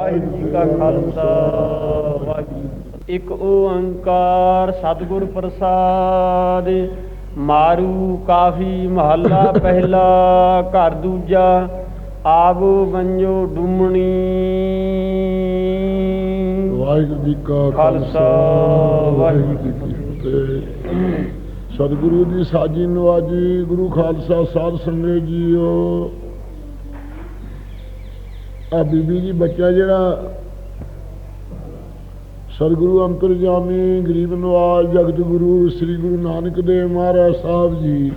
ਵਾਹਿਗੁਰੂ ਜੀ ਕਾ ਖਾਲਸਾ ਵਾਹਿਗੁਰੂ ਇੱਕ ਓੰਕਾਰ ਸਤਿਗੁਰ ਪ੍ਰਸਾਦ ਮਾਰੂ ਕਾਫੀ ਮਹੱਲਾ ਪਹਿਲਾ ਘਰ ਦੂਜਾ ਆਵੋ ਵੰਜੋ ਡੁਮਣੀ। ਵਾਹਿਗੁਰੂ ਜੀ ਕਾ ਖਾਲਸਾ, ਵਾਹਿਗੁਰੂ ਜੀ ਕੀ ਫਤਿਹ। ਸਤਿਗੁਰੂ ਦੀ ਸਾਜੀ ਨਵਾਜੀ ਗੁਰੂ ਖਾਲਸਾ ਸਾਧ ਸੰਗਤ ਜੀਓ। ਆ ਬੀਬੀ ਜੀ, ਬੱਚਾ ਜਿਹੜਾ ਸਤਿਗੁਰੂ ਅੰਤਰਜਾਮੀ ਗਰੀਬ ਨਵਾਜ, ਜਗਤ ਗੁਰੂ, ਸ੍ਰੀ ਗੁਰੂ ਨਾਨਕ ਦੇਵ ਮਹਾਰਾਜ ਸਾਹਿਬ ਜੀ,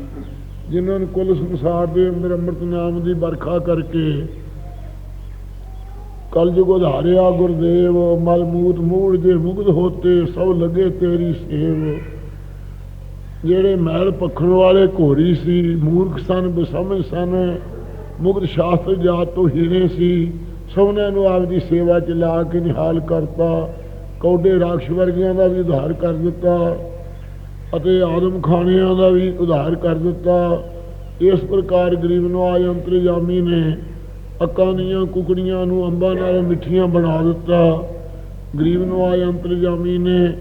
ਜਿਨ੍ਹਾਂ ਨੇ ਕੁੱਲ ਸੰਸਾਰ ਦੇ ਅੰਦਰ ਅੰਮ੍ਰਿਤ ਨਾਮ ਦੀ ਵਰਖਾ ਕਰਕੇ ਕਲਯੁਗ ਉਧਾਰਿਆ, ਗੁਰਦੇਵ, ਮਲਮੂਤ, ਮੂੜ ਦੇ ਮੁਗਧ ਹੋਤੇ, ਸਭ ਲੱਗੇ ਤੇਰੀ ਸੇਵ। ਜਿਹੜੇ ਮਹਿਲ ਪਖਣ ਵਾਲੇ ਘੋਰੀ ਸੀ, ਮੂਰਖ ਸਨ ਬਸਮਝ ਸਨ ਮੁਗਧ ਸ਼ਾਸਤਰ ਜਾਤ ਤੋਂ ਹੀਣੇ ਸੀ। ਸਭਨਾਂ ਨੂੰ ਆਪਦੀ ਸੇਵਾ ਚ ਲਾ ਕੇ ਨਿਹਾਲ ਕਰਤਾ। ਕੌਡੇ ਰਾਖਸ਼ ਵਰਗਿਆਂ ਦਾ ਵੀ ਉਧਾਰ ਕਰ ਦਿੱਤਾ ਅਤੇ ਆਦਮ ਖਾਣਿਆਂ ਦਾ ਵੀ ਉਧਾਰ ਕਰ ਦਿੱਤਾ। ਇਸ ਪ੍ਰਕਾਰ ਗਰੀਬ ਨਵਾਜ ਅੰਤਰਜਾਮੀ ਨੇ ਅੱਕਾਂ ਦੀਆਂ ਕੁਕੜੀਆਂ ਨੂੰ ਅੰਬਾਂ ਨਾਲ ਮਿੱਠੀਆਂ ਬਣਾ ਦਿੱਤਾ। ਗਰੀਬ ਨਵਾਜ ਅੰਤਰਜਾਮੀ ਨੇ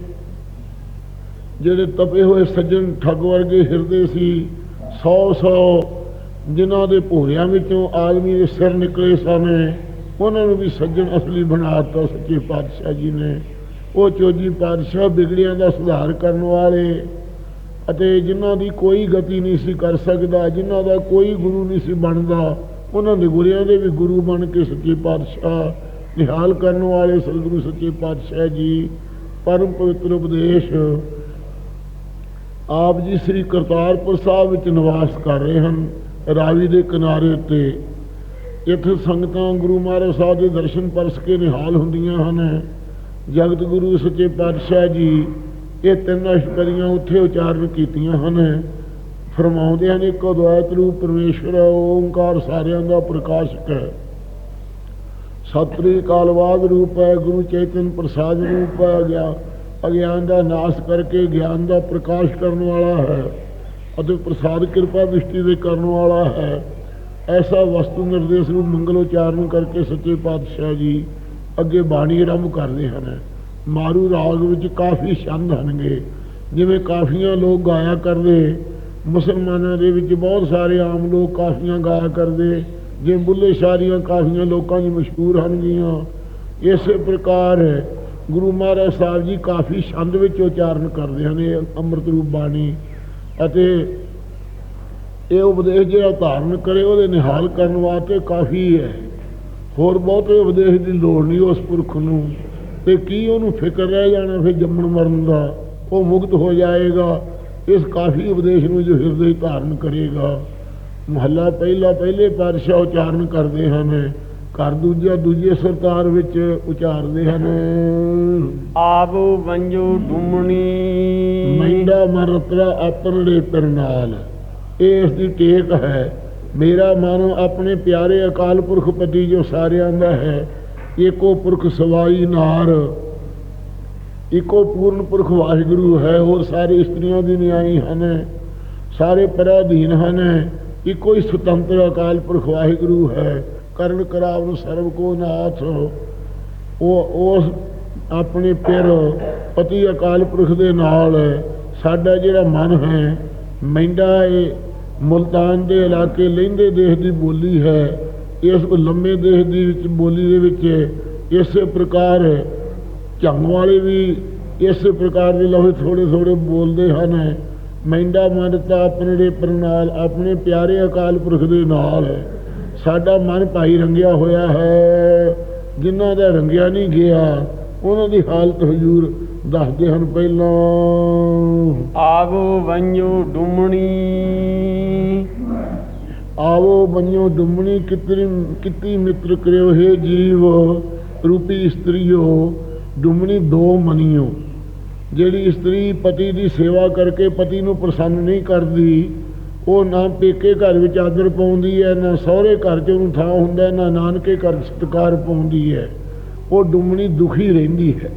ਜਿਹੜੇ ਤਪੇ ਹੋਏ ਸੱਜਣ ਠੱਗ ਵਰਗੇ ਹਿਰਦੇ ਸੀ। ਸੌ ਸੌ ਜਿਨ੍ਹਾਂ ਦੇ ਭੋਰਿਆਂ ਵਿੱਚੋਂ ਆਦਮੀ ਦੇ ਸਿਰ ਨਿਕਲੇ ਸਨ, ਉਹਨਾਂ ਨੂੰ ਵੀ ਸੱਜਣ ਅਸਲੀ ਬਣਾ ਦਿੱਤਾ ਸੱਚੇ ਪਾਤਸ਼ਾਹ ਜੀ ਨੇ। ਉਹ ਚੋਜੀ ਪਾਤਸ਼ਾਹ ਬਿਗੜਿਆਂ ਦਾ ਸੁਧਾਰ ਕਰਨ ਵਾਲੇ ਅਤੇ ਜਿਨ੍ਹਾਂ ਦੀ ਕੋਈ ਗਤੀ ਨਹੀਂ ਸੀ ਕਰ ਸਕਦਾ, ਜਿਨ੍ਹਾਂ ਦਾ ਕੋਈ ਗੁਰੂ ਨਹੀਂ ਸੀ ਬਣਦਾ, ਉਹਨਾਂ ਦੇ ਗੁਰਿਆਂ ਦੇ ਵੀ ਗੁਰੂ ਬਣ ਕੇ ਸੱਚੇ ਪਾਤਸ਼ਾਹ ਨਿਹਾਲ ਕਰਨ ਵਾਲੇ ਸਤਿਗੁਰੂ ਸੱਚੇ ਪਾਤਸ਼ਾਹ ਜੀ। ਪਰਮ ਪਵਿੱਤਰ ਉਪਦੇਸ਼ ਆਪ ਜੀ ਸ੍ਰੀ ਕਰਤਾਰਪੁਰ ਸਾਹਿਬ ਵਿੱਚ ਨਿਵਾਸ ਕਰ ਰਹੇ ਹਨ। ਰਾਵੀ ਦੇ ਕਿਨਾਰੇ ਉੱਤੇ। ਇੱਥੇ ਸੰਗਤਾਂ ਗੁਰੂ ਮਹਾਰਾਜ ਸਾਹਿਬ ਦੇ ਦਰਸ਼ਨ ਪਰਸ ਕੇ ਨਿਹਾਲ ਹੁੰਦੀਆਂ ਹਨ। ਜਗਤ ਗੁਰੂ ਸੱਚੇ ਪਾਤਸ਼ਾਹ ਜੀ ਇਹ ਤਿੰਨ ਅਸ਼ਟਪਦੀਆਂ ਉੱਥੇ ਉਚਾਰਨ ਕੀਤੀਆਂ ਹਨ। ਫਰਮਾਉਂਦੇ ਹਨ ਇੱਕ ਅਦਵੈਤ ਰੂਪ ਪਰਮੇਸ਼ਰ ਹੈ, ਓੰਕਾਰ ਸਾਰਿਆਂ ਦਾ ਪ੍ਰਕਾਸ਼ਕ ਹੈ। ਸਤਿ ਕਾਲਵਾਦ ਰੂਪ ਹੈ ਗੁਰੂ ਚੇਤਨ ਪ੍ਰਸਾਦ ਰੂਪ ਹੈ ਗਿਆ ਅਗਿਆਨ ਦਾ ਨਾਸ਼ ਕਰਕੇ ਗਿਆਨ ਦਾ ਪ੍ਰਕਾਸ਼ ਕਰਨ ਵਾਲਾ ਹੈ। ਅਤੇ ਪ੍ਰਸਾਦ ਕਿਰਪਾ ਦ੍ਰਿਸ਼ਟੀ ਦੇ ਕਰਨ ਵਾਲਾ ਹੈ। ਐਸਾ ਵਸਤੂ ਨਿਰਦੇਸ਼ ਨੂੰ ਮੰਗਲ ਉਚਾਰਨ ਕਰਕੇ ਸੱਚੇ ਪਾਤਸ਼ਾਹ ਜੀ ਅੱਗੇ ਬਾਣੀ ਆਰੰਭ ਕਰਦੇ ਹਨ। ਮਾਰੂ ਰਾਗ ਵਿੱਚ ਕਾਫੀ ਛੰਦ ਹਨਗੇ। ਜਿਵੇਂ ਕਾਫੀਆਂ ਲੋਕ ਗਾਇਆ ਕਰਦੇ, ਮੁਸਲਮਾਨਾਂ ਦੇ ਵਿੱਚ ਬਹੁਤ ਸਾਰੇ ਆਮ ਲੋਕ ਕਾਫੀਆਂ ਗਾਇਆ ਕਰਦੇ, ਜਿਵੇਂ ਬੁੱਲੇ ਸ਼ਾਰੀਆਂ ਕਾਫੀਆਂ ਲੋਕਾਂ ਦੀ ਮਸ਼ਹੂਰ ਹਨਗੀਆਂ ਇਸੇ ਪ੍ਰਕਾਰ ਗੁਰੂ ਮਹਾਰਾਜ ਸਾਹਿਬ ਜੀ ਕਾਫੀ ਛੰਦ ਵਿੱਚ ਉਚਾਰਨ ਕਰਦੇ ਹਨ, ਇਹ ਅੰਮ੍ਰਿਤ ਰੂਪ ਬਾਣੀ। ਅਤੇ ਇਹ ਉਪਦੇਸ਼ ਜਿਹੜਾ ਧਾਰਨ ਕਰੇ, ਉਹਦੇ ਨਿਹਾਲ ਕਰਨ ਵਾਸਤੇ ਕਾਫੀ ਹੈ। ਹੋਰ ਬਹੁਤੇ ਉਪਦੇਸ਼ ਦੀ ਲੋੜ ਨਹੀਂ ਉਸ ਪੁਰਖ ਨੂੰ। ਤੇ ਕੀ ਉਹਨੂੰ ਫਿਕਰ ਰਹਿ ਜਾਣਾ ਫਿਰ ਜੰਮਣ ਮਰਨ ਦਾ? ਉਹ ਮੁਕਤ ਹੋ ਜਾਏਗਾ। ਇਸ ਕਾਫੀ ਉਪਦੇਸ਼ ਨੂੰ ਜੋ ਹਿਰਦੇ ਧਾਰਨ ਕਰੇਗਾ। ਮਹੱਲਾ ਪਹਿਲਾ ਪਹਿਲੇ ਪਾਤਸ਼ਾਹ ਉਚਾਰਨ ਕਰਦੇ ਹਨ। ਘਰ ਦੂਜਾ ਦੂਜੇ ਸਰਕਾਰ ਵਿੱਚ ਉਚਾਰਦੇ ਹਨ। ਆਵੋ ਵੰਜੋ ਡੁਮਣੀ। ਮੈਂਡਾ ਮਰਤਰਾ ਆਪਣੜੇ ਨਾਲ ਇਹ ਇਸ ਦੀ ਟੇਕ ਹੈ। ਮੇਰਾ ਮਨ ਆਪਣੇ ਪਿਆਰੇ ਅਕਾਲ ਪੁਰਖ ਪਤੀ ਜੋ ਸਾਰਿਆਂ ਦਾ ਹੈ। ਏਕੋ ਪੁਰਖ ਸਵਾਈ ਨਾਰ। ਇੱਕੋ ਪੂਰਨ ਪੁਰਖ ਵਾਹਿਗੁਰੂ ਹੈ। ਹੋਰ ਸਾਰੇ ਇਸਤਰੀਆਂ ਦੀ ਨਿਆਈ ਹਨ। ਸਾਰੇ ਪਰਾਧੀਨ ਹਨ। ਇੱਕੋ ਹੀ ਸੁਤੰਤਰ ਅਕਾਲ ਪੁਰਖ ਵਾਹਿਗੁਰੂ ਹੈ। ਕਰਨ ਕਰਾਵਨ ਸਰਬ ਕੋ ਨਾਥ। ਉਹ ਉਸ ਆਪਣੇ ਪਿਰ ਪਤੀ ਅਕਾਲ ਪੁਰਖ ਦੇ ਨਾਲ ਸਾਡਾ ਜਿਹੜਾ ਮਨ ਹੈ, ਮੈਂਡਾ ਇਹ ਮੁਲਤਾਨ ਦੇ ਇਲਾਕੇ ਲਹਿੰਦੇ ਦੇਸ਼ ਦੀ ਬੋਲੀ ਹੈ, ਇਸ ਲੰਮੇ ਦੇਸ਼ ਦੀ ਵਿੱਚ ਬੋਲੀ ਦੇ ਵਿੱਚ ਇਸੇ ਪ੍ਰਕਾਰ ਝੰਗ ਵਾਲੇ ਵੀ ਇਸੇ ਪ੍ਰਕਾਰ ਦੇ ਲਫ਼ਜ਼ ਥੋੜੇ ਥੋੜੇ ਬੋਲਦੇ ਹਨ। ਮੈਂਡਾ ਮਨ ਤਾਂ ਆਪਣੇ ਦੇ ਪ੍ਰਣਾਲ ਆਪਣੇ ਪਿਆਰੇ ਅਕਾਲ ਪੁਰਖ ਦੇ ਨਾਲ। ਸਾਡਾ ਮਨ ਭਾਈ ਰੰਗਿਆ ਹੋਇਆ ਹੈ। ਜਿਨ੍ਹਾਂ ਦਾ ਰੰਗਿਆ ਨਹੀਂ ਗਿਆ ਉਹਨਾਂ ਦੀ ਹਾਲਤ ਹਜੂਰ ਦੱਸਦੇ ਹਨ ਪਹਿਲਾਂ। ਆਵੋ ਵੰਜੋ ਡੁਮਣੀ। ਆਵੋ ਬੰਨਿਓ ਡੁੰਮਣੀ ਕਿਤਰੀ ਕਿਤੀ ਮਿੱਤਰ ਕਰਿਓ ਹੈ ਜੀਵ ਰੂਪੀ ਇਸਤਰੀਓ ਡੁੰਮਣੀ ਦੋ ਮਨੀਓ। ਜਿਹੜੀ ਇਸਤਰੀ ਪਤੀ ਦੀ ਸੇਵਾ ਕਰਕੇ ਪਤੀ ਨੂੰ ਪ੍ਰਸੰਨ ਨਹੀਂ ਕਰਦੀ ਉਹ ਨਾ ਪੇਕੇ ਘਰ ਵਿੱਚ ਆਦਰ ਪਾਉਂਦੀ ਹੈ ਨਾ ਸਹੁਰੇ ਘਰ 'ਚ ਉਹਨੂੰ ਥਾਂ ਹੁੰਦਾ ਨਾ ਨਾਨਕੇ ਘਰ ਸਤਿਕਾਰ ਪਾਉਂਦੀ ਹੈ। ਉਹ ਡੁੰਮਣੀ ਦੁਖੀ ਰਹਿੰਦੀ ਹੈ।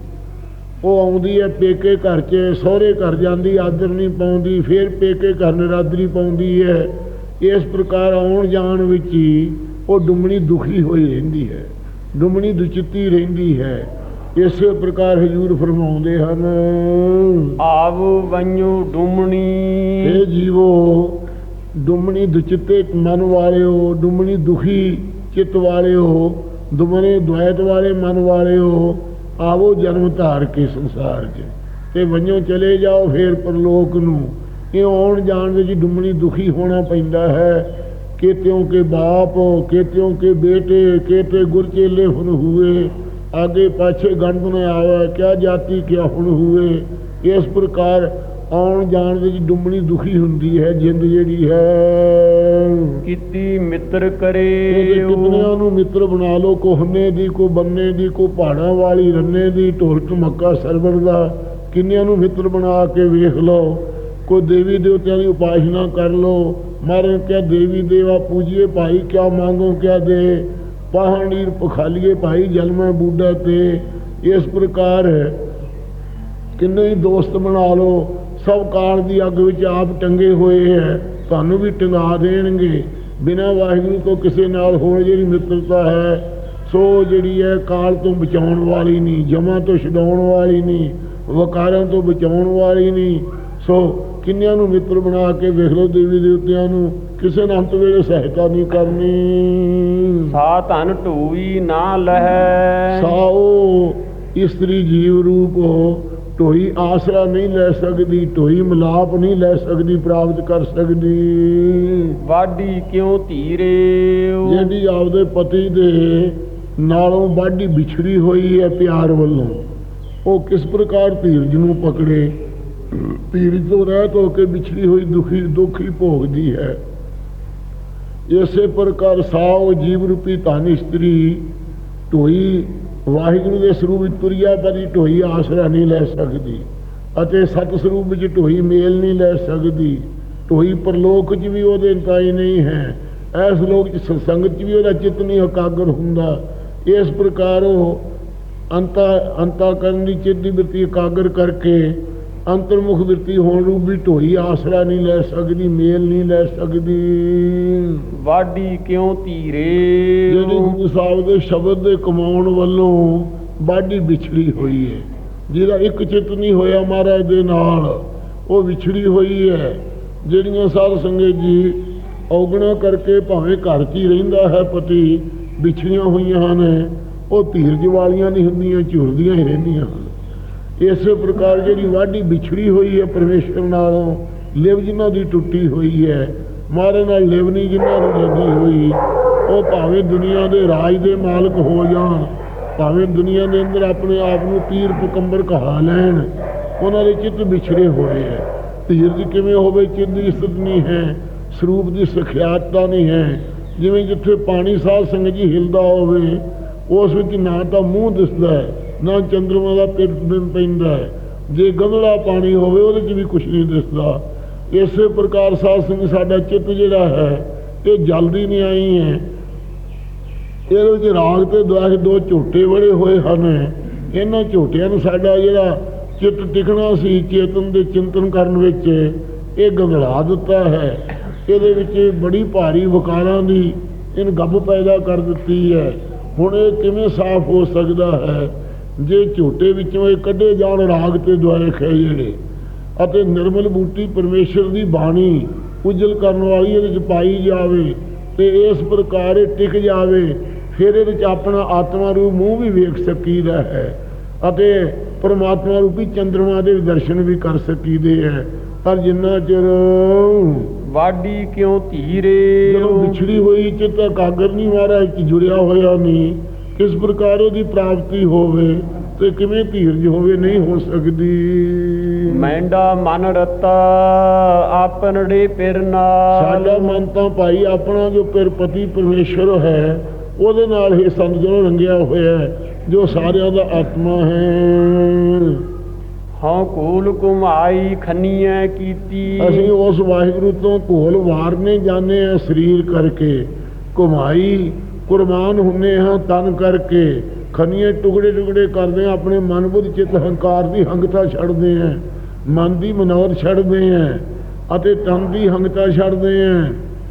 ਉਹ ਆਉਂਦੀ ਹੈ ਪੇਕੇ ਘਰ 'ਚ ਸਹੁਰੇ ਘਰ ਜਾਂਦੀ ਆਦਰ ਨਹੀਂ ਪਾਉਂਦੀ ਫਿਰ ਪੇਕੇ ਘਰ ਨਰਾਦਰੀ ਪਾਉਂਦੀ ਹੈ। ਇਸ ਪ੍ਰਕਾਰ ਆਉਣ ਜਾਣ ਵਿੱਚ ਹੀ ਉਹ ਡੁੰਮਣੀ ਦੁਖੀ ਹੋਈ ਰਹਿੰਦੀ ਹੈ ਡੁਮਣੀ ਦੁਚਿੱਤੀ ਰਹਿੰਦੀ ਹੈ। ਇਸੇ ਪ੍ਰਕਾਰ ਹਜੂਰ ਫਰਮਾਉਂਦੇ ਹਨ ਆਵੋ ਵੰਜੋ ਡੁਮਣੀ। ਇਹ ਜੀਵੋ ਡੁਮਣੀ ਦੁਚਿੱਤੇ ਮਨ ਵਾਲੇ ਹੋ ਡੁਮਣੀ ਦੁਖੀ ਚਿੱਤ ਵਾਲਿਓ ਦੁਮਨੇ ਦੁਆਇਤ ਵਾਲੇ ਮਨ ਵਾਲੇ ਹੋ ਆਵੋ ਜਨਮ ਧਾਰ ਕੇ ਸੰਸਾਰ 'ਚ। ਤੇ ਵੰਜੋ ਚਲੇ ਜਾਓ ਫੇਰ ਪਰਲੋਕ ਨੂੰ। ਇਹ ਆਉਣ ਜਾਣ ਵਿੱਚ ਡੁਮਣੀ ਦੁਖੀ ਹੋਣਾ ਪੈਂਦਾ ਹੈ। ਕਿਤਿਓਂ ਕੇ ਬਾਪ, ਕਿਤਿਓਂ ਕੇ ਬੇਟੇ, ਕਿਤੇ ਗੁਰਚੇਲੇ ਹੁਣ ਹੋਏ। ਆਗੇ ਪਾਛੇ ਗੰਢ ਨ ਆਵੇ, ਕਿਆ ਜਾਤੀ ਕਿਆ ਹੁਣ ਹੁਏ। ਇਸ ਪ੍ਰਕਾਰ ਆਉਣ ਜਾਣ ਵਿੱਚ ਡੁੰਮਣੀ ਦੁਖੀ ਹੁੰਦੀ ਹੈ ਜਿੰਦ ਜਿਹੜੀ ਹੈ। ਕੀਤੀ ਮਿੱਤਰ ਕਰੇ ਕਿਤਨਿਆਂ ਨੂੰ ਮਿੱਤਰ ਬਣਾ ਲਓ ਕੋ ਹੰਨੇ ਦੀ ਕੋ ਬੰਨੇ ਦੀ ਕੋ ਪਹਾੜਾਂ ਵਾਲੀ ਰੰਨੇ ਦੀ ਢੋਲ ਢਮੱਕਾ ਸਰਵਰ ਦਾ। ਕਿੰਨਿਆਂ ਨੂੰ ਮਿੱਤਰ ਬਣਾ ਕੇ ਵੇਖ ਲਓ ਕੋ ਦੇਵੀ ਦੇਵਤਿਆਂ ਦੀ ਉਪਾਸਨਾ ਕਰ ਲਓ। ਮਾਰਨ ਕਿਆ ਦੇਵੀ ਦੇਵਾ ਪੂਜੀਏ ਭਾਈ ਕਿਆ ਮੰਗੋ ਕਿਆ ਦੇ? ਪਾਹਣੀਰ ਪਖਾਲੀਏ ਭਾਈ ਜਲਮੈ ਬੂਡਾ ਤੇ। ਇਸ ਪ੍ਰਕਾਰ ਕਿੰਨੇ ਹੀ ਦੋਸਤ ਬਣਾ ਲਓ ਸਭ ਕਾਲ ਦੀ ਅੱਗ ਵਿੱਚ ਆਪ ਟੰਗੇ ਹੋਏ ਹੈ। ਤੁਹਾਨੂੰ ਵੀ ਟੰਗਾ ਦੇਣਗੇ। ਬਿਨਾਂ ਵਾਹਿਗੁਰੂ ਤੋਂ ਕਿਸੇ ਨਾਲ ਹੋਣ ਜਿਹੜੀ ਮਿੱਤਰਤਾ ਹੈ ਸੋ ਜਿਹੜੀ ਹੈ ਕਾਲ ਤੋਂ ਬਚਾਉਣ ਵਾਲੀ ਨਹੀਂ ਜਮਾਂ ਤੋਂ ਛਡਾਉਣ ਵਾਲੀ ਨਹੀਂ ਵਕਾਰਾਂ ਤੋਂ ਬਚਾਉਣ ਵਾਲੀ ਨਹੀਂ। ਸੋ ਕਿੰਨਿਆਂ ਨੂੰ ਮਿੱਤਰ ਬਣਾ ਕੇ ਵੇਖ ਲਓ ਦੇਵੀ ਦੇਵਤਿਆਂ ਨੂੰ ਕਿਸੇ ਨੇ ਅੰਤ ਵੇਲੇ ਸਹਾਇਤਾ ਨਹੀਂ ਕਰਨੀ। ਸਾ ਧਨ ਢੂਈ ਨਾ ਲਹੈ। ਸਾਓ ਇਸਤਰੀ ਜੀਵ ਰੂਪ ਹੋ ਢੋਈ ਆਸਰਾ ਨਹੀਂ ਲੈ ਸਕਦੀ ਢੋਈ ਮਿਲਾਪ ਨਹੀਂ ਲੈ ਸਕਦੀ ਪ੍ਰਾਪਤ ਕਰ ਸਕਦੀ। ਵਾਢੀ ਕਿਉ ਧੀਰੇ ਜਿਹੜੀ ਆਪਦੇ ਪਤੀ ਦੇ ਨਾਲੋਂ ਬਾਡੀ ਵਿਛੜੀ ਹੋਈ ਹੈ ਪਿਆਰ ਵੱਲੋਂ ਉਹ ਕਿਸ ਪ੍ਰਕਾਰ ਧੀਰਜ ਨੂੰ ਪਕੜੇ? ਧੀਰਜ ਤੋਂ ਰਹਿਤ ਹੋ ਕੇ ਵਿਛੜੀ ਹੋਈ ਦੁਖੀ ਦੁਖੀ ਭੋਗਦੀ ਹੈ। ਇਸੇ ਪ੍ਰਕਾਰ ਸਾਓ ਜੀਵ ਰੂਪੀ ਧਨ ਇਸਤਰੀ ਢੋਈ ਵਾਹਿਗੁਰੂ ਦੇ ਸਰੂਪ ਵਿੱਚ ਤੁਰਿਆ ਪਰੀ ਢੋਈ ਆਸਰਾ ਨਹੀਂ ਲੈ ਸਕਦੀ ਅਤੇ ਸਤ ਸਰੂਪ ਵਿੱਚ ਢੋਈ ਮੇਲ ਨਹੀਂ ਲੈ ਸਕਦੀ। ਢੋਈ ਪਰਲੋਕ 'ਚ ਵੀ ਉਹਦੇ ਤਾਈ ਨਹੀਂ ਹੈ। ਐਸ ਲੋਕ 'ਚ ਸੰਗਤ 'ਚ ਵੀ ਉਹਦਾ ਚਿੱਤ ਨਹੀਂ, ਇਕਾਗਰ ਹੁੰਦਾ। ਇਸ ਪ੍ਰਕਾਰ ਉਹ ਅੰਤਾ ਅੰਤਾ ਕਰਨ ਦੀ ਚਿੱਤ ਦੀ ਬਿਰਤੀ ਇਕਾਗਰ ਕਰਕੇ ਅੰਤਰਮੁਖ ਬਿਰਤੀ ਹੋਣ ਰੂਪ ਵੀ ਢੋਈ ਆਸਰਾ ਨਹੀਂ ਲੈ ਸਕਦੀ ਮੇਲ ਨਹੀਂ ਲੈ ਸਕਦੀ। ਵਾਢੀ ਕਿਉ ਧੀਰੇ? ਜਿਹੜੀ ਗੁਰੂ ਸਾਹਿਬ ਦੇ ਸ਼ਬਦ ਦੇ ਕਮਾਉਣ ਵੱਲੋਂ ਬਾਡੀ ਵਿਛੜੀ ਹੋਈ ਹੈ ਜਿਹਦਾ ਇੱਕ ਚਿੱਤ ਨਹੀਂ ਹੋਇਆ ਮਹਾਰਾਜ ਦੇ ਨਾਲ ਉਹ ਵਿਛੜੀ ਹੋਈ ਹੈ। ਜਿਹੜੀਆਂ ਸਾਧ ਸੰਗਤ ਜੀ ਔਗਣਾ ਕਰਕੇ ਭਾਵੇਂ ਘਰ 'ਚ ਹੀ ਰਹਿੰਦਾ ਹੈ ਪਤੀ ਵਿਛੜੀਆਂ ਹੋਈਆਂ ਹਨ ਉਹ ਧੀਰਜ ਵਾਲੀਆਂ ਨਹੀਂ ਹੁੰਦੀਆਂ ਝੁਰਦੀਆਂ ਹੀ ਰਹਿੰਦੀਆਂ ਹਨ। ਇਸੇ ਪ੍ਰਕਾਰ ਜਿਹੜੀ ਵਾਢੀ ਵਿਛੜੀ ਹੋਈ ਹੈ ਪਰਮੇਸ਼ਰ ਨਾਲੋਂ, ਲਿਵ ਜਿਨ੍ਹਾਂ ਦੀ ਟੁੱਟੀ ਹੋਈ ਹੈ, ਮਾਰੇ ਨਾਲ ਲਿਵ ਨਹੀਂ ਜਿਨ੍ਹਾਂ ਨੂੰ ਲੱਗੀ ਹੋਈ, ਉਹ ਭਾਵੇਂ ਦੁਨੀਆ ਦੇ ਰਾਜ ਦੇ ਮਾਲਕ ਹੋ ਜਾਣ, ਭਾਵੇਂ ਦੁਨੀਆ ਦੇ ਅੰਦਰ ਆਪਣੇ ਆਪ ਨੂੰ ਪੀਰ ਪਕੰਬਰ ਕਹਾ ਲੈਣ, ਉਹਨਾਂ ਦੇ ਚਿੱਤ ਵਿਛੜੇ ਹੋਏ ਹੈ। ਧੀਰਜ ਕਿਵੇਂ ਹੋਵੇ, ਚਿੱਤ ਦੀ ਇਸਤ ਨਹੀਂ ਹੈ, ਸਰੂਪ ਦੀ ਸਖਿਆਤਤਾ ਨਹੀਂ ਹੈ। ਜਿਵੇਂ ਜਿੱਥੇ ਪਾਣੀ ਸਾਧ ਸੰਗਤ ਜੀ ਹਿਲਦਾ ਹੋਵੇ, ਉਸ ਵਿੱਚ ਨਾ ਤਾਂ ਮੂੰਹ ਦਿਸਦਾ ਹੈ ਨਾ ਚੰਦਰਮਾ ਦਾ ਪਿਰ ਪੈਂਦਾ ਹੈ। ਜੇ ਗੰਧਲਾ ਪਾਣੀ ਹੋਵੇ, ਉਹਦੇ 'ਚ ਵੀ ਕੁਝ ਨਹੀਂ ਦਿਸਦਾ। ਇਸੇ ਪ੍ਰਕਾਰ ਸਾਧ ਸਿੰਘ ਸਾਡਾ ਚਿੱਤ ਜਿਹੜਾ ਹੈ, ਇਹ ਜਲਦੀ ਨਹੀਂ ਆਈ ਹੈ। ਇਹਦੇ ਵਿੱਚ ਰਾਗ ਤੇ ਦੁਆਹ ਦੋ ਝੋਟੇ ਬੜੇ ਹੋਏ ਹਨ। ਇਹਨਾਂ ਝੋਟਿਆਂ ਨੂੰ ਸਾਡਾ ਜਿਹੜਾ ਚਿੱਤ ਟਿਕਣਾ ਸੀ, ਚੇਤਨ ਦੇ ਚਿੰਤਨ ਕਰਨ ਵਿੱਚ, ਇਹ ਗੰਗਲਾ ਦਿੱਤਾ ਹੈ। ਇਹਦੇ ਵਿੱਚ ਬੜੀ ਭਾਰੀ ਵਕਾਰਾਂ ਦੀ ਇਹਨ ਗੱਬ ਪੈਦਾ ਕਰ ਦਿੱਤੀ ਹੈ। ਹੁਣ ਇਹ ਕਿਵੇਂ ਸਾਫ਼ ਹੋ ਸਕਦਾ ਹੈ? ਜੇ ਝੋਟੇ ਵਿੱਚੋਂ ਇਹ ਕੱਢੇ ਜਾਣ ਰਾਗ ਤੇ ਦੁਆਇਖ ਹੈ ਜਿਹੜੇ ਅਤੇ ਨਿਰਮਲ ਬੂਟੀ ਪਰਮੇਸ਼ਰ ਦੀ ਬਾਣੀ ਉਜਲ ਕਰਨ ਵਾਲੀ ਇਹਦੇ ਵਿੱਚ ਪਾਈ ਜਾਵੇ ਤੇ ਇਸ ਪ੍ਰਕਾਰ ਇਹ ਟਿਕ ਜਾਵੇ ਫਿਰ ਇਹਦੇ ਵਿੱਚ ਆਪਣਾ ਆਤਮਾ ਰੂਪ ਮੂੰਹ ਵੀ ਵੇਖ ਸਕੀਦਾ ਹੈ ਅਤੇ ਪਰਮਾਤਮਾ ਰੂਪੀ ਚੰਦਰਮਾ ਦੇ ਦਰਸ਼ਨ ਵੀ ਕਰ ਸਕੀਦੇ ਹੈ। ਪਰ ਜਿੰਨਾ ਚਿਰ ਵਾਢੀ ਕਿਉ ਧੀਰੇ? ਜਦੋਂ ਵਿਛੜੀ ਹੋਈ ਚਿੱਤ ਇਕਾਗਰ ਨਹੀਂ ਚ ਜੁੜਿਆ ਹੋਇਆ ਨਹੀਂ। ਕਿਸ ਪ੍ਰਕਾਰ ਉਹਦੀ ਪ੍ਰਾਪਤੀ ਹੋਵੇ ਤੇ ਕਿਵੇਂ ਧੀਰਜ ਹੋਵੇ ਨਹੀਂ ਹੋ ਸਕਦੀ। ਮੈਂਡਾ ਮਨ ਰਤਾ ਆਪਨੜੇ ਪਿਰ ਨਾਲ। ਸਾਡਾ ਮਨ ਤਾਂ ਭਾਈ ਆਪਣਾ ਜੋ ਪਰਪਤੀ ਪਰਮੇਸ਼ਰ ਹੈ ਉਹਦੇ ਨਾਲ ਹੀ ਸੰਤ ਰੰਗਿਆ ਹੋਇਆ ਹੈ ਜੋ ਸਾਰਿਆਂ ਦਾ ਆਤਮਾ ਹੈ। ਹਉ ਕੂਲ ਕੁਮਾਈ ਖੰਨੀਐ ਕੀਤੀ। ਅਸੀਂ ਉਸ ਵਾਹਿਗੁਰੂ ਤੋਂ ਘੋਲ ਵਾਰਨੇ ਜਾਂਦੇ ਆ ਸਰੀਰ ਕਰਕੇ। ਘੁਮਾਈ ਕੁਰਬਾਨ ਹੁੰਨੇ ਹਾਂ ਤਨ ਕਰਕੇ। ਖਨੀਏ ਟੁਕੜੇ ਟੁਕੜੇ ਕਰਦੇ ਆ ਆਪਣੇ ਮਨ ਬੁੱਧ ਚਿੱਤ ਹੰਕਾਰ ਦੀ ਹੰਗਤਾ ਛੱਡਦੇ ਆ ਮਨ ਦੀ ਮਨੋਰਥ ਛੱਡਦੇ ਆ ਅਤੇ ਤਨ ਦੀ ਹੰਗਤਾ ਛੱਡਦੇ ਆ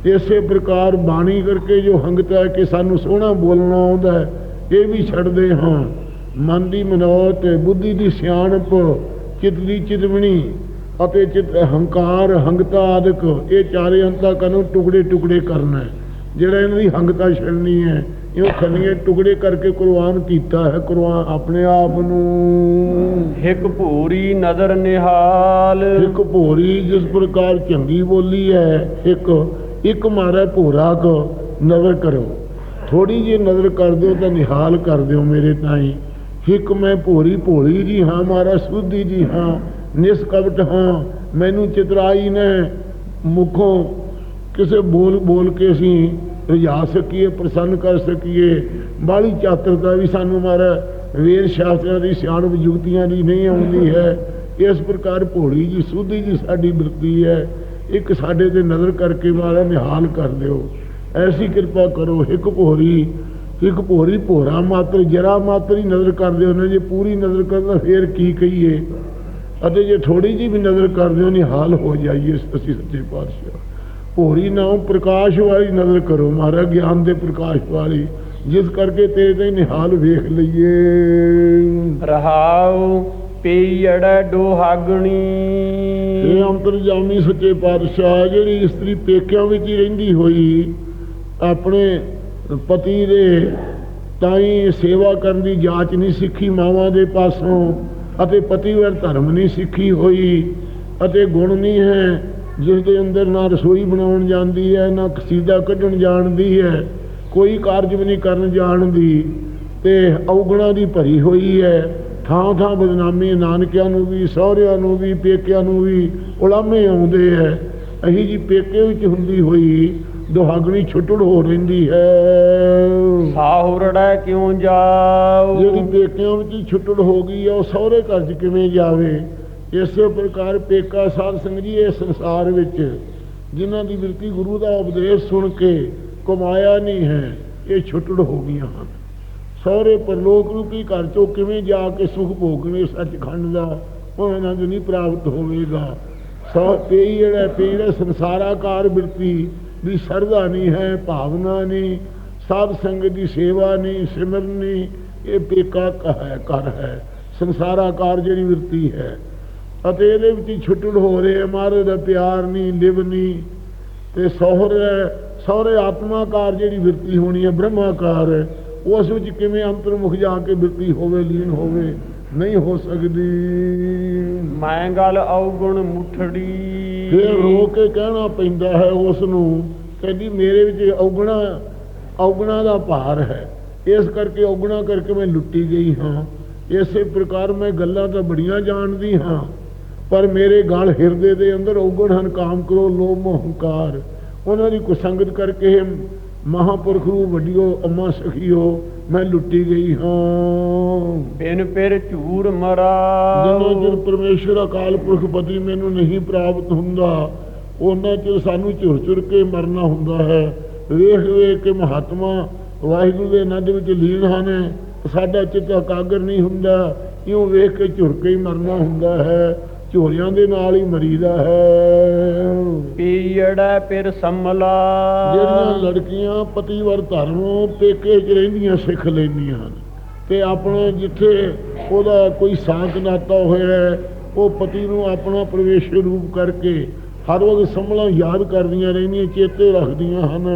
ਇਸੇ ਪ੍ਰਕਾਰ ਬਾਣੀ ਕਰਕੇ ਜੋ ਹੰਗਤਾ ਹੈ ਕਿ ਸਾਨੂੰ ਸੋਹਣਾ ਬੋਲਣਾ ਆਉਂਦਾ ਹੈ, ਇਹ ਵੀ ਛੱਡਦੇ ਹਾਂ। ਮਨ ਦੀ ਮਨੋਤ ਬੁੱਧੀ ਦੀ ਸਿਆਣਪ, ਚਿੱਤ ਦੀ ਚਿਤਵਣੀ ਅਤੇ ਚਿਤ ਹੰਕਾਰ ਹੰਗਤਾ ਆਦਿਕ, ਇਹ ਚਾਰੇ ਅੰਤਾਂ ਕਨੂੰ ਟੁਕੜੇ ਟੁਕੜੇ ਕਰਨਾ ਹੈ। ਜਿਹੜਾ ਇਹਨਾਂ ਦੀ ਹੰਗਤਾ ਛੱਡਣੀ ਹੈ ਇਹ ਖੰਨੀਏ ਟੁਕੜੇ ਕਰਕੇ ਕੁਰਬਾਨ ਕੀਤਾ ਹੈ ਕੁਰਬਾਨ ਆਪਣੇ ਆਪ ਨੂੰ। ਹਿਕ ਭੂਰੀ ਨਦਰ ਨਿਹਾਲ। ਇੱਕ ਭੋਰੀ ਜਿਸ ਪ੍ਰਕਾਰ ਚੰਗੀ ਬੋਲੀ ਹੈ ਇੱਕ ਇੱਕ ਮਾਰਾ ਭੋਰਾ ਕੋ ਨਜ਼ਰ ਕਰੋ। ਥੋੜੀ ਜਿਹੀ ਨਜ਼ਰ ਕਰ ਦਿਓ ਤਾਂ ਨਿਹਾਲ ਕਰ ਦਿਓ ਮੇਰੇ ਤਾਈ। ਇੱਕ ਮੈਂ ਭੋਰੀ ਭੋਲੀ ਜੀ ਹਾਂ ਮਾਰਾ ਸੁਧੀ ਜੀ ਹਾਂ ਨਿਸਕਪਟ ਹਾਂ ਮੈਨੂੰ ਚਿਤਰਾਈ ਨੇ ਮੁਖੋਂ ਕਿਸੇ ਬੋਲ ਬੋਲ ਕੇ ਅਸੀਂ ਰਜਾ ਸਕੀਏ, ਪ੍ਰਸੰਨ ਕਰ ਸਕੀਏ। ਬਾਲੀ ਚਾਤਰਤਾ ਵੀ ਸਾਨੂੰ ਮਾਰਾ ਵੇਦ ਸ਼ਾਸਤਰਾਂ ਦੀ ਸਿਆਣਪ ਯੁਕਤੀਆਂ ਦੀ ਨਹੀਂ ਆਉਂਦੀ ਹੈ। ਇਸ ਪ੍ਰਕਾਰ ਭੋਲੀ ਜੀ ਸੁਧੀ ਜੀ ਸਾਡੀ ਬਿਰਤੀ ਹੈ। ਇੱਕ ਸਾਡੇ ਤੇ ਨਜ਼ਰ ਕਰਕੇ ਮਾਰਾ, ਨਿਹਾਲ ਕਰ ਦਿਓ। ਐਸੀ ਕਿਰਪਾ ਕਰੋ, ਇੱਕ ਭੋਰੀ ਇੱਕ ਭੋਰੀ ਭੋਰਾ ਮਾਤਰ, ਜਰਾ ਮਾਤਰ ਹੀ ਨਜ਼ਰ ਕਰ ਦਿਓ। ਜੇ ਪੂਰੀ ਨਜ਼ਰ ਕਰਦਾ, ਫੇਰ ਕੀ ਕਹੀਏ? ਅਤੇ ਜੇ ਥੋੜੀ ਜੀ ਵੀ ਨਜ਼ਰ ਕਰ ਦਿਓ, ਨਿਹਾਲ ਹੋ ਜਾਈਏ, ਅਸੀਂ ਸੱਚੇ ਪਾਤਸ਼ਾਹ। ਭੋਰੀ ਨਾਮ ਪ੍ਰਕਾਸ਼ ਵਾਲੀ ਨਜ਼ਰ ਕਰੋ ਮਹਾਰਾ ਗਿਆਨ ਦੇ ਪ੍ਰਕਾਸ਼ ਵਾਲੀ। ਜਿਸ ਕਰਕੇ ਤੇਰੇ ਤੇ ਨਿਹਾਲ ਵੇਖ ਲਈਏ। ਰਹਾਉ ਪੀੜੈ ਡੋਹਾਗਣੀ ਇਹ ਅੰਤਰਜਾਮੀ ਸੱਚੇ ਪਾਤਸ਼ਾਹ ਜਿਹੜੀ ਇਸਤਰੀ ਪੇਕਿਆਂ ਵਿੱਚ ਹੀ ਰਹਿੰਦੀ ਹੋਈ ਆਪਣੇ ਪਤੀ ਦੇ ਤਾਈ ਸੇਵਾ ਕਰਨ ਦੀ ਜਾਂਚ ਨਹੀਂ ਸਿੱਖੀ ਮਾਵਾਂ ਦੇ ਪਾਸੋਂ ਅਤੇ ਪਤੀਵਰ ਧਰਮ ਨਹੀਂ ਸਿੱਖੀ ਹੋਈ ਅਤੇ ਗੁਣ ਨਹੀਂ ਹੈ। ਜਿਸ ਦੇ ਅੰਦਰ ਨਾ ਰਸੋਈ ਬਣਾਉਣ ਜਾਂਦੀ ਹੈ ਨਾ ਕਸੀਦਾ ਕੱਢਣ ਜਾਣਦੀ ਹੈ ਕੋਈ ਕਾਰਜ ਵੀ ਨਹੀਂ ਕਰਨ ਜਾਣਦੀ ਤੇ ਔਗਣਾ ਦੀ ਭਰੀ ਹੋਈ ਹੈ। ਥਾਂ ਥਾਂ ਬਦਨਾਮੀ ਨਾਨਕਿਆਂ ਨੂੰ ਵੀ ਸਹੁਰਿਆਂ ਨੂੰ ਵੀ ਪੇਕਿਆਂ ਨੂੰ ਵੀ ਉਲਾਮੇ ਆਉਂਦੇ ਹੈ। ਅਹੀ ਜੀ ਪੇਕੇ ਵਿੱਚ ਹੁੰਦੀ ਹੋਈ ਦੁਹਾਗਣੀ ਛੁੱਟੜ ਹੋ ਰਹਿੰਦੀ ਹੈ। ਸਾਹੁਰੜੈ ਕਿਉ ਜਾਉ ਜਿਹੜੀ ਪੇਕਿਆਂ ਵਿੱਚ ਛੁੱਟੜ ਹੋ ਗਈ ਹੈ ਉਹ ਸਹੁਰੇ ਘਰ 'ਚ ਕਿਵੇਂ ਜਾਵੇ? ਇਸੇ ਪ੍ਰਕਾਰ ਪੇਕਾ ਸਾਧ ਸੰਗ ਜੀ, ਇਹ ਸੰਸਾਰ ਵਿੱਚ ਜਿਨ੍ਹਾਂ ਦੀ ਬਿਰਤੀ ਗੁਰੂ ਦਾ ਉਪਦੇਸ਼ ਸੁਣ ਕੇ ਕਮਾਇਆ ਨਹੀਂ ਹੈ, ਇਹ ਛੁੱਟੜ ਹੋ ਗਈਆਂ ਹਨ। ਸਹੁਰੇ ਪਰਲੋਕ ਰੂਪੀ ਘਰ ਚੋਂ ਕਿਵੇਂ ਜਾ ਕੇ ਸੁਖ ਭੋਗਣੇ ਸੱਚਖੰਡ ਦਾ ਉਹ ਆਨੰਦ ਨਹੀਂ ਪ੍ਰਾਪਤ ਹੋਵੇਗਾ। ਸੋ ਪਈ ਜਿਹੜਾ ਪੀੜ ਸੰਸਾਰਾਕਾਰ ਬਿਰਤੀ ਦੀ ਸਰਦਾ ਨਹੀਂ ਹੈ, ਭਾਵਨਾ ਨਹੀਂ, ਸਾਧ ਸੰਗਤ ਦੀ ਸੇਵਾ ਨਹੀਂ, ਸਿਮਰਨ ਨਹੀਂ, ਇਹ ਪੇਕਾ ਹੈ, ਘਰ ਹੈ। ਸੰਸਾਰਾਕਾਰ ਜਿਹੜੀ ਬਿਰਤੀ ਹੈ ਅਤੇ ਇਹਦੇ ਵਿੱਚ ਹੀ ਛੁੱਟੜ ਹੋ ਰਹੇ ਮਾਰੇ ਦਾ ਪਿਆਰ ਨਹੀਂ ਲਿਵ ਨਹੀਂ। ਤੇ ਸਹੁਰੇ ਸਹੁਰੇ ਆਤਮਾਕਾਰ ਜਿਹੜੀ ਬਿਰਤੀ ਹੋਣੀ ਹੈ ਬ੍ਰਹਮਾਕਾਰ ਹੈ। ਉਸ ਵਿੱਚ ਕਿਵੇਂ ਅੰਤਰਮੁਖ ਜਾ ਕੇ ਬਿਰਤੀ ਹੋਵੇ ਲੀਨ ਹੋਵੇ ਨਹੀਂ ਹੋ ਸਕਦੀ। ਮੈਂ ਗਲ ਔਗੁਣ ਮੁਠੜੀ। ਫਿਰ ਰੋ ਕੇ ਕਹਿਣਾ ਪੈਂਦਾ ਹੈ ਉਸ ਨੂੰ ਕਹਿੰਦੀ ਮੇਰੇ ਵਿੱਚ ਔਗਣਾ ਔਗਣਾ ਦਾ ਭਾਰ ਹੈ। ਇਸ ਕਰਕੇ ਔਗਣਾ ਕਰਕੇ ਮੈਂ ਲੁੱਟੀ ਗਈ ਹਾਂ। ਇਸੇ ਪ੍ਰਕਾਰ ਮੈਂ ਗੱਲਾਂ ਤਾਂ ਬੜੀਆਂ ਜਾਣਦੀ ਹਾਂ। ਪਰ ਮੇਰੇ ਗਲ ਹਿਰਦੇ ਦੇ ਅੰਦਰ ਔਗਣ ਹਨ ਕਾਮ ਕਰੋ ਲੋਭ ਮੋਹ ਹੰਕਾਰ ਉਹਨਾਂ ਦੀ ਕੁਸੰਗਤ ਕਰਕੇ ਮਹਾਪੁਰਖ ਨੂੰ ਵੱਡਿਓ ਅੰਮਾ ਸਖੀਓ ਮੈਂ ਲੁੱਟੀ ਗਈ ਹਾਂ। ਬਿਨ ਪਿਰ ਝੂਰ ਜਿੰਨਾ ਮਰਾ ਚਿਰ ਪਰਮੇਸ਼ਰ ਅਕਾਲ ਪੁਰਖ ਪਤੀ ਮੈਨੂੰ ਨਹੀਂ ਪ੍ਰਾਪਤ ਹੁੰਦਾ ਉਹਨਾਂ ਚਿਰ ਸਾਨੂੰ ਝੁਰ ਝੁਰ ਕੇ ਮਰਨਾ ਹੁੰਦਾ ਹੈ। ਵੇਖ ਵੇਖ ਕੇ ਮਹਾਤਮਾ ਵਾਹਿਗੁਰੂ ਦੇ ਨਦ ਵਿੱਚ ਲੀਨ ਹਨ। ਸਾਡਾ ਚਿੱਤ ਇਕਾਗਰ ਨਹੀਂ ਹੁੰਦਾ ਇਉਂ ਵੇਖ ਕੇ ਝੁਰ ਕੇ ਹੀ ਮਰਨਾ ਹੁੰਦਾ ਹੈ। ਝੋਲਿਆਂ ਦੇ ਨਾਲ ਹੀ ਮਰੀਦਾ ਹੈ। ਪੀੜੈ ਪਿਰ ਸੰਮਲਾ ਜਿਹੜੀਆਂ ਲੜਕੀਆਂ ਪਤੀਵਰ ਧਰਮ ਪੇਕੇ 'ਚ ਰਹਿੰਦੀਆਂ ਸਿੱਖ ਲੈਂਦੀਆਂ ਹਨ। ਤੇ ਆਪਣਾ ਜਿੱਥੇ ਉਹਦਾ ਕੋਈ ਸਾਂਤ ਨਾਤਾ ਹੋਇਆ ਉਹ ਪਤੀ ਨੂੰ ਆਪਣਾ ਪ੍ਰਵੇਸ਼ ਰੂਪ ਕਰਕੇ ਹਰ ਵਕਤ ਸੰਭਲਾਂ ਯਾਦ ਕਰਦੀਆਂ ਰਹਿੰਦੀਆਂ ਚੇਤੇ ਰੱਖਦੀਆਂ ਹਨ।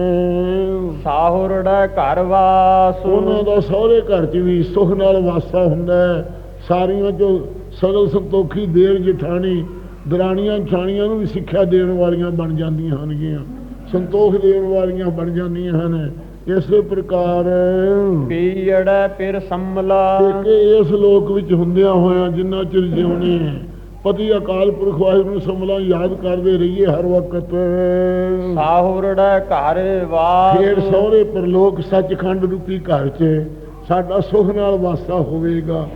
ਸਾਹੁਰੜੈ ਘਰ ਵਾਸ। ਉਹਨਾਂ ਦਾ ਸਹੁਰੇ ਘਰ 'ਚ ਵੀ ਸੁਖ ਨਾਲ ਵਾਸਾ ਹੁੰਦਾ ਸਾਰੀਆਂ ਜੋ ਸਗਲ ਸੰਤੋਖੀ ਦੇਰ ਜਠਾਣੀ ਦਰਾਣੀਆਂ ਛਾਣੀਆਂ ਨੂੰ ਵੀ ਸਿੱਖਿਆ ਦੇਣ ਵਾਲੀਆਂ ਬਣ ਜਾਂਦੀਆਂ ਹਨਗੀਆਂ। ਸੰਤੋਖ ਦੇਣ ਵਾਲੀਆਂ ਬਣ ਜਾਂਦੀਆਂ ਹਨ। ਇਸੇ ਪ੍ਰਕਾਰ ਪੀੜੈ ਪਿਰ ਸੰਮਲਾ ਕਿ ਇਸ ਲੋਕ ਵਿੱਚ ਹੁੰਦਿਆਂ ਹੋਇਆਂ ਜਿੰਨਾ ਚਿਰ ਜਿਉਣੇ ਹੈ ਪਤੀ ਅਕਾਲ ਪੁਰਖ ਵਾਹਿਗੁਰੂ ਨੂੰ ਸਮਲਾ ਯਾਦ ਕਰਦੇ ਰਹੀਏ ਹਰ ਵਕਤ। ਸਾਹੁਰੜੈ ਘਰ ਵਾਸ। ਫੇਰ ਸਹੁਰੇ ਪਰਲੋਕ ਸੱਚਖੰਡ ਰੂਪੀ ਘਰ 'ਚ ਸਾਡਾ ਸੁਖ ਨਾਲ ਵਾਸਾ ਹੋਵੇਗਾ।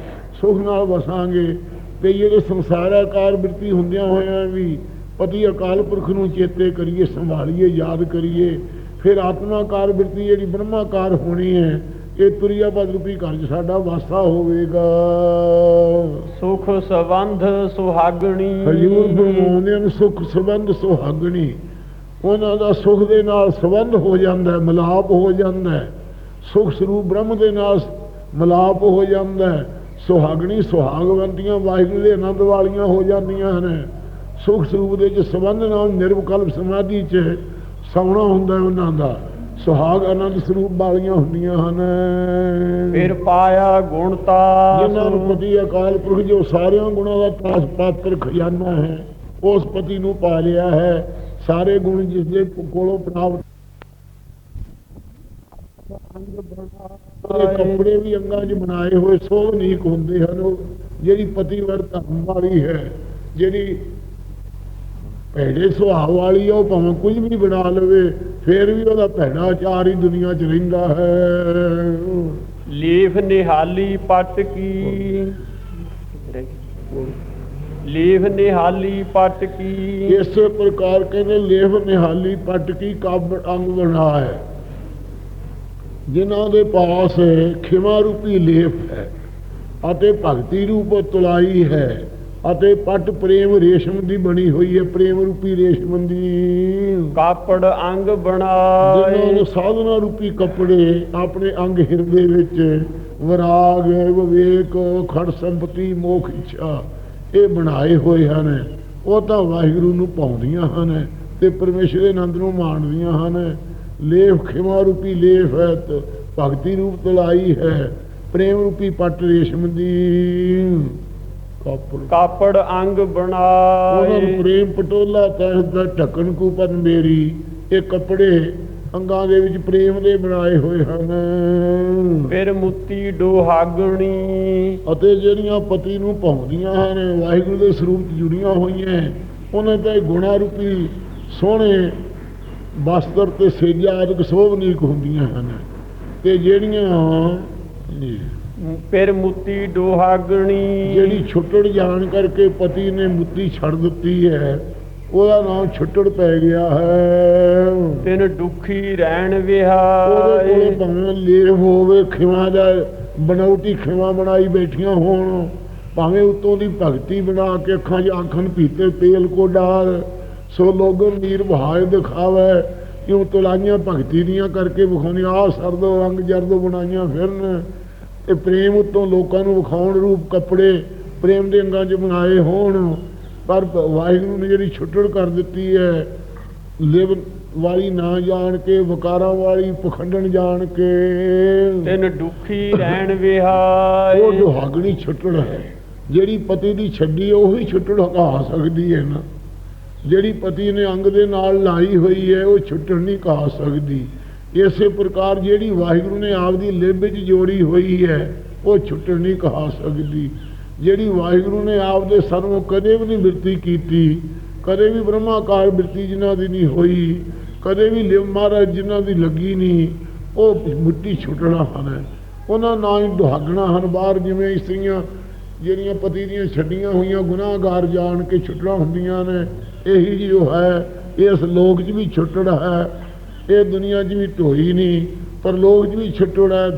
ਸੁਖ ਨਾਲ ਵਸਾਂਗੇ। ਤੇ ਜਿਹੜੇ ਸੰਸਾਰਾਕਾਰ ਬਿਰਤੀ ਹੁੰਦਿਆਂ ਹੋਇਆਂ ਵੀ ਪਤੀ ਅਕਾਲ ਪੁਰਖ ਨੂੰ ਚੇਤੇ ਕਰੀਏ ਸੰਭਾਲੀਏ ਯਾਦ ਕਰੀਏ ਫਿਰ ਆਤਮਾਕਾਰ ਬਿਰਤੀ ਜਿਹੜੀ ਬ੍ਰਹਮਾਕਾਰ ਹੋਣੀ ਹੈ ਇਹ ਤੁਰਿਆਪਦ ਰੂਪੀ ਘਰ 'ਚ ਸਾਡਾ ਵਾਸਾ ਹੋਵੇਗਾ। ਸੁਖ ਸੰਬੰਧ ਸੁਹਾਗਣੀ। ਹਜੂਰ ਫਰਮਾਉਂਦੇ ਹਨ ਸੁਖ ਸੰਬੰਧ ਸੁਹਾਗਣੀ। ਉਹਨਾਂ ਦਾ ਸੁਖ ਦੇ ਨਾਲ ਸੰਬੰਧ ਹੋ ਜਾਂਦਾ ਹੈ ਮਿਲਾਪ ਹੋ ਜਾਂਦਾ। ਹੈ ਸੁਖ ਸਰੂਪ ਬ੍ਰਹਮ ਦੇ ਨਾਲ ਮਲਾਪ ਹੋ ਜਾਂਦਾ। ਹੈ ਸੁਹਾਗਣੀ ਸੁਹਾਗਵੰਤੀਆਂ ਵਾਹਿਗੁਰੂ ਦੇ ਆਨੰਦ ਵਾਲੀਆਂ ਹੋ ਜਾਂਦੀਆਂ ਹਨ। ਸੁਖ ਸਰੂਪ ਦੇ ਚ ਸੰਬੰਧ ਨਾਲ ਨਿਰਵਕਲਪ ਸਮਾਧੀ ਚ ਸੌਣਾ ਹੁੰਦਾ ਉਹਨਾਂ ਦਾ। ਸੁਹਾਗ ਆਨੰਦ ਸਰੂਪ ਵਾਲੀਆਂ ਹੁੰਦੀਆਂ ਹਨ। ਫਿਰ ਪਾਇਆ ਗੁਣਤਾ ਜਿਨ੍ਹਾਂ ਨੂੰ ਪਤੀ ਅਕਾਲ ਪੁਰਖ ਜੋ ਸਾਰਿਆਂ ਗੁਣਾਂ ਦਾ ਤਾਸ ਪਾਤਰ ਖਜ਼ਾਨਾ ਹੈ ਉਸ ਪਤੀ ਨੂੰ ਪਾ ਲਿਆ ਹੈ। ਸਾਰੇ ਗੁਣ ਜਿਸ ਦੇ ਕੋਲੋਂ ਪ੍ਰਾਪਤ ਉਹਦੇ ਕੱਪੜੇ ਵੀ ਅੰਗਾਂ 'ਚ ਬਣਾਏ ਹੋਏ ਸੋਹਣੀਕ ਹੁੰਦੇ ਹਨ। ਉਹ ਜਿਹੜੀ ਪਤੀਵਰ ਧਰਮ ਵਾਲੀ ਹੈ ਜਿਹੜੀ ਭੈੜੇ ਸੁਭਾਅ ਵਾਲੀ ਉਹ ਭਾਵੇਂ ਕੁਝ ਵੀ ਬਣਾ ਲਵੇ ਫੇਰ ਵੀ ਉਹਦਾ ਭੈੜਾ ਆਚਾਰ ਹੀ ਦੁਨੀਆ 'ਚ ਰਹਿੰਦਾ ਹੈ। ਲੀਫ ਨਿਹਾਲੀ ਪਟ ਕੀ? ਲੀਫ ਨਿਹਾਲੀ ਪਟ ਕੀ? ਇਸੇ ਪ੍ਰਕਾਰ ਕਹਿੰਦੇ ਲੇਫ ਨਿਹਾਲੀ ਪੱਟ ਕੀ ਕਾਬ ਅੰਗ ਬਣਾ ਹੈ। ਜਿਨ੍ਹਾਂ ਦੇ ਪਾਸ ਖਿਮਾ ਰੂਪੀ ਲੇਫ ਹੈ ਅਤੇ ਭਗਤੀ ਰੂਪ ਤੁਲਾਈ ਹੈ ਅਤੇ ਪੱਟ ਪ੍ਰੇਮ ਰੇਸ਼ਮ ਦੀ ਬਣੀ ਹੋਈ ਹੈ ਪ੍ਰੇਮ ਰੂਪੀ ਰੇਸ਼ਮ ਦੀ। ਕਾਪੜ ਅੰਗ ਜਿਨ੍ਹਾਂ ਬਣਾਏ ਨੂੰ ਸਾਧਨਾ ਰੂਪੀ ਕੱਪੜੇ ਆਪਣੇ ਅੰਗ ਹਿਰਦੇ ਵਿੱਚ ਵਿਰਾਗ ਵਿਵੇਕ ਖੜ ਸੰਪਤੀ ਮੋਖ ਇੱਛਾ ਇਹ ਬਣਾਏ ਹੋਏ ਹਨ। ਉਹ ਤਾਂ ਵਾਹਿਗੁਰੂ ਨੂੰ ਪਾਉਂਦੀਆਂ ਹਨ ਤੇ ਪਰਮੇਸ਼ਰ ਦੇ ਆਨੰਦ ਨੂੰ ਮਾਣਦੀਆਂ ਹਨ। ਲੇਫ ਖਿਮਾ ਰੂਪੀ ਲੇਫ ਹੈ ਤੇ ਭਗਤੀ ਰੂਪ ਤਲਾਈ ਹੈ ਪ੍ਰੇਮ ਰੂਪੀ ਪੱਟ ਰੇਸ਼ਮ ਦੀ। ਕਾਪੜ। ਕਾਪੜ ਅੰਗ ਉਹਨਾਂ ਬਣਾਏ ਪ੍ਰੇਮ ਪਟੋਲਾ ਤਹਿ ਦਾ ਢੱਕਣ ਕੂਪਨ ਮੇਰੀ ਇਹ ਕੱਪੜੇ ਅੰਗਾਂ ਦੇ ਵਿੱਚ ਪ੍ਰੇਮ ਦੇ ਬਣਾਏ ਹੋਏ ਹਨ। ਫਿਰ ਮੁੱਤੀ ਡੋਹਾਗਣੀ। ਅਤੇ ਜਿਹੜੀਆਂ ਪਤੀ ਨੂੰ ਪਾਉਂਦੀਆਂ ਹਨ ਵਾਹਿਗੁਰੂ ਦੇ ਸਰੂਪ ਜੁੜੀਆਂ ਹੋਈਆਂ ਉਹਨਾਂ ਤੇ ਗੁਣਾ ਰੂਪੀ ਸੋਹਣੇ ਬਸਤਰ ਤੇ ਸੇਜਾ ਆਦਿਕ ਸੋਭਨੀਕ ਹੁੰਦੀਆਂ ਹਨ। ਤੇ ਜਿਹੜੀਆਂ ਫਿਰ ਮੁੱਤੀ ਡੋਹਾਗਣੀ। ਜਿਹੜੀ ਛੁੱਟੜ ਜਾਣ ਕਰਕੇ ਪਤੀ ਨੇ ਮੁੱਤੀ ਛੱਡ ਦਿੱਤੀ ਹੈ ਉਹਦਾ ਨਾਮ ਛੁੱਟੜ ਪੈ ਗਿਆ ਹੈ। ਤਿਨ ਦੁਖੀ ਰਹਿਣ ਉਹਦੇ ਕੋਲੇ ਭਾਵੇਂ ਲੇਵ ਹੋਵੇ ਖਿਮਾ ਦਾ ਬਣਾਉਟੀ ਖਿਮਾ ਬਣਾਈ ਬੈਠੀਆਂ ਹੋਣ ਭਾਵੇਂ ਉਤੋਂ ਦੀ ਭਗਤੀ ਬਣਾ ਕੇ ਅੱਖਾਂ 'ਚ ਆਖਣ ਪੀਤੇ ਤੇਲ ਕੋ ਡਾਲ ਸੋ ਲੋਗਨ ਨੀਰ ਬਹਾਏ ਦਿਖਾਵੇ ਕਿਉਂ ਤੁਲਾਈਆਂ ਭਗਤੀ ਦੀਆਂ ਕਰਕੇ ਵਿਖਾਉਣੀ ਆ ਸਰਦੋ ਰੰਗ ਜਰਦੋ ਬਣਾਈਆਂ ਫਿਰਨ। ਤੇ ਪ੍ਰੇਮ ਉਤੋਂ ਲੋਕਾਂ ਨੂੰ ਵਿਖਾਉਣ ਰੂਪ ਕੱਪੜੇ ਪ੍ਰੇਮ ਦੇ ਅੰਗਾਂ 'ਚ ਬਣਾਏ ਹੋਣ। ਪਰ ਵਾਹਿਗੁਰੂ ਨੇ ਜਿਹੜੀ ਛੁੱਟੜ ਕਰ ਦਿੱਤੀ ਹੈ ਲਿਵ ਵਾਲੀ ਨਾ ਜਾਣ ਕੇ ਵਕਾਰਾਂ ਵਾਲੀ ਪਖੰਡਣ ਜਾਣ ਕੇ। ਤਿਨ ਦੁਖੀ ਰਹਿਣ ਉਹ ਵਿਹਾਏ ਦੁਹਾਗਣੀ ਛੁੱਟੜ ਹੈ। ਜਿਹੜੀ ਪਤੀ ਦੀ ਛੱਡੀ ਹੈ, ਉਹੀ ਛੁੱਟੜ ਕਹਾ ਸਕਦੀ ਹੈ ਨਾ। ਜਿਹੜੀ ਪਤੀ ਨੇ ਅੰਗ ਦੇ ਨਾਲ ਲਾਈ ਹੋਈ ਹੈ, ਉਹ ਛੁੱਟਣ ਨਹੀਂ ਕਹਾ ਸਕਦੀ। ਇਸੇ ਪ੍ਰਕਾਰ ਜਿਹੜੀ ਵਾਹਿਗੁਰੂ ਨੇ ਆਪਦੀ ਲਿਬ ਵਿੱਚ ਜੋੜੀ ਹੋਈ ਹੈ, ਉਹ ਛੁੱਟਣ ਨਹੀਂ ਕਹਾ ਸਕਦੀ। ਜਿਹੜੀ ਵਾਹਿਗੁਰੂ ਨੇ ਆਪਦੇ ਸਰਵ ਕਦੇ ਵੀ ਨਹੀਂ ਬਿਰਤੀ ਕੀਤੀ, ਕਦੇ ਵੀ ਬ੍ਰਹਮਾਕਾਰ ਬਿਰਤੀ ਜਿਨ੍ਹਾਂ ਦੀ ਨਹੀਂ ਹੋਈ, ਕਦੇ ਵੀ ਲਿਵ ਮਹਾਰਾਜ ਜਿਨ੍ਹਾਂ ਦੀ ਲੱਗੀ ਨਹੀਂ, ਉਹ ਮਿੱਟੀ ਛੁੱਟਣਾ ਹਨ। ਉਹਨਾਂ ਨਾਲ ਹੀ ਦੁਹਾਗਣਾ ਹਨ। ਬਾਹਰ ਜਿਵੇਂ ਇਸਤਰੀਆਂ ਜਿਹੜੀਆਂ ਪਤੀ ਦੀਆਂ ਛੱਡੀਆਂ ਹੋਈਆਂ ਗੁਨਾਹਗਾਰ ਜਾਣ ਕੇ ਛੁੱਟਣਾ ਹੁੰਦੀਆਂ ਨੇ ਇਹੀ ਜੀ ਹੈ ਇਸ ਲੋਕ 'ਚ ਵੀ ਛੁੱਟੜ ਹੈ ਇਹ ਦੁਨੀਆ 'ਚ ਵੀ ਢੋਈ ਨਹੀਂ ਪਰ ਲੋਕ 'ਚ ਵੀ ਛੁੱਟੜ ਹੈ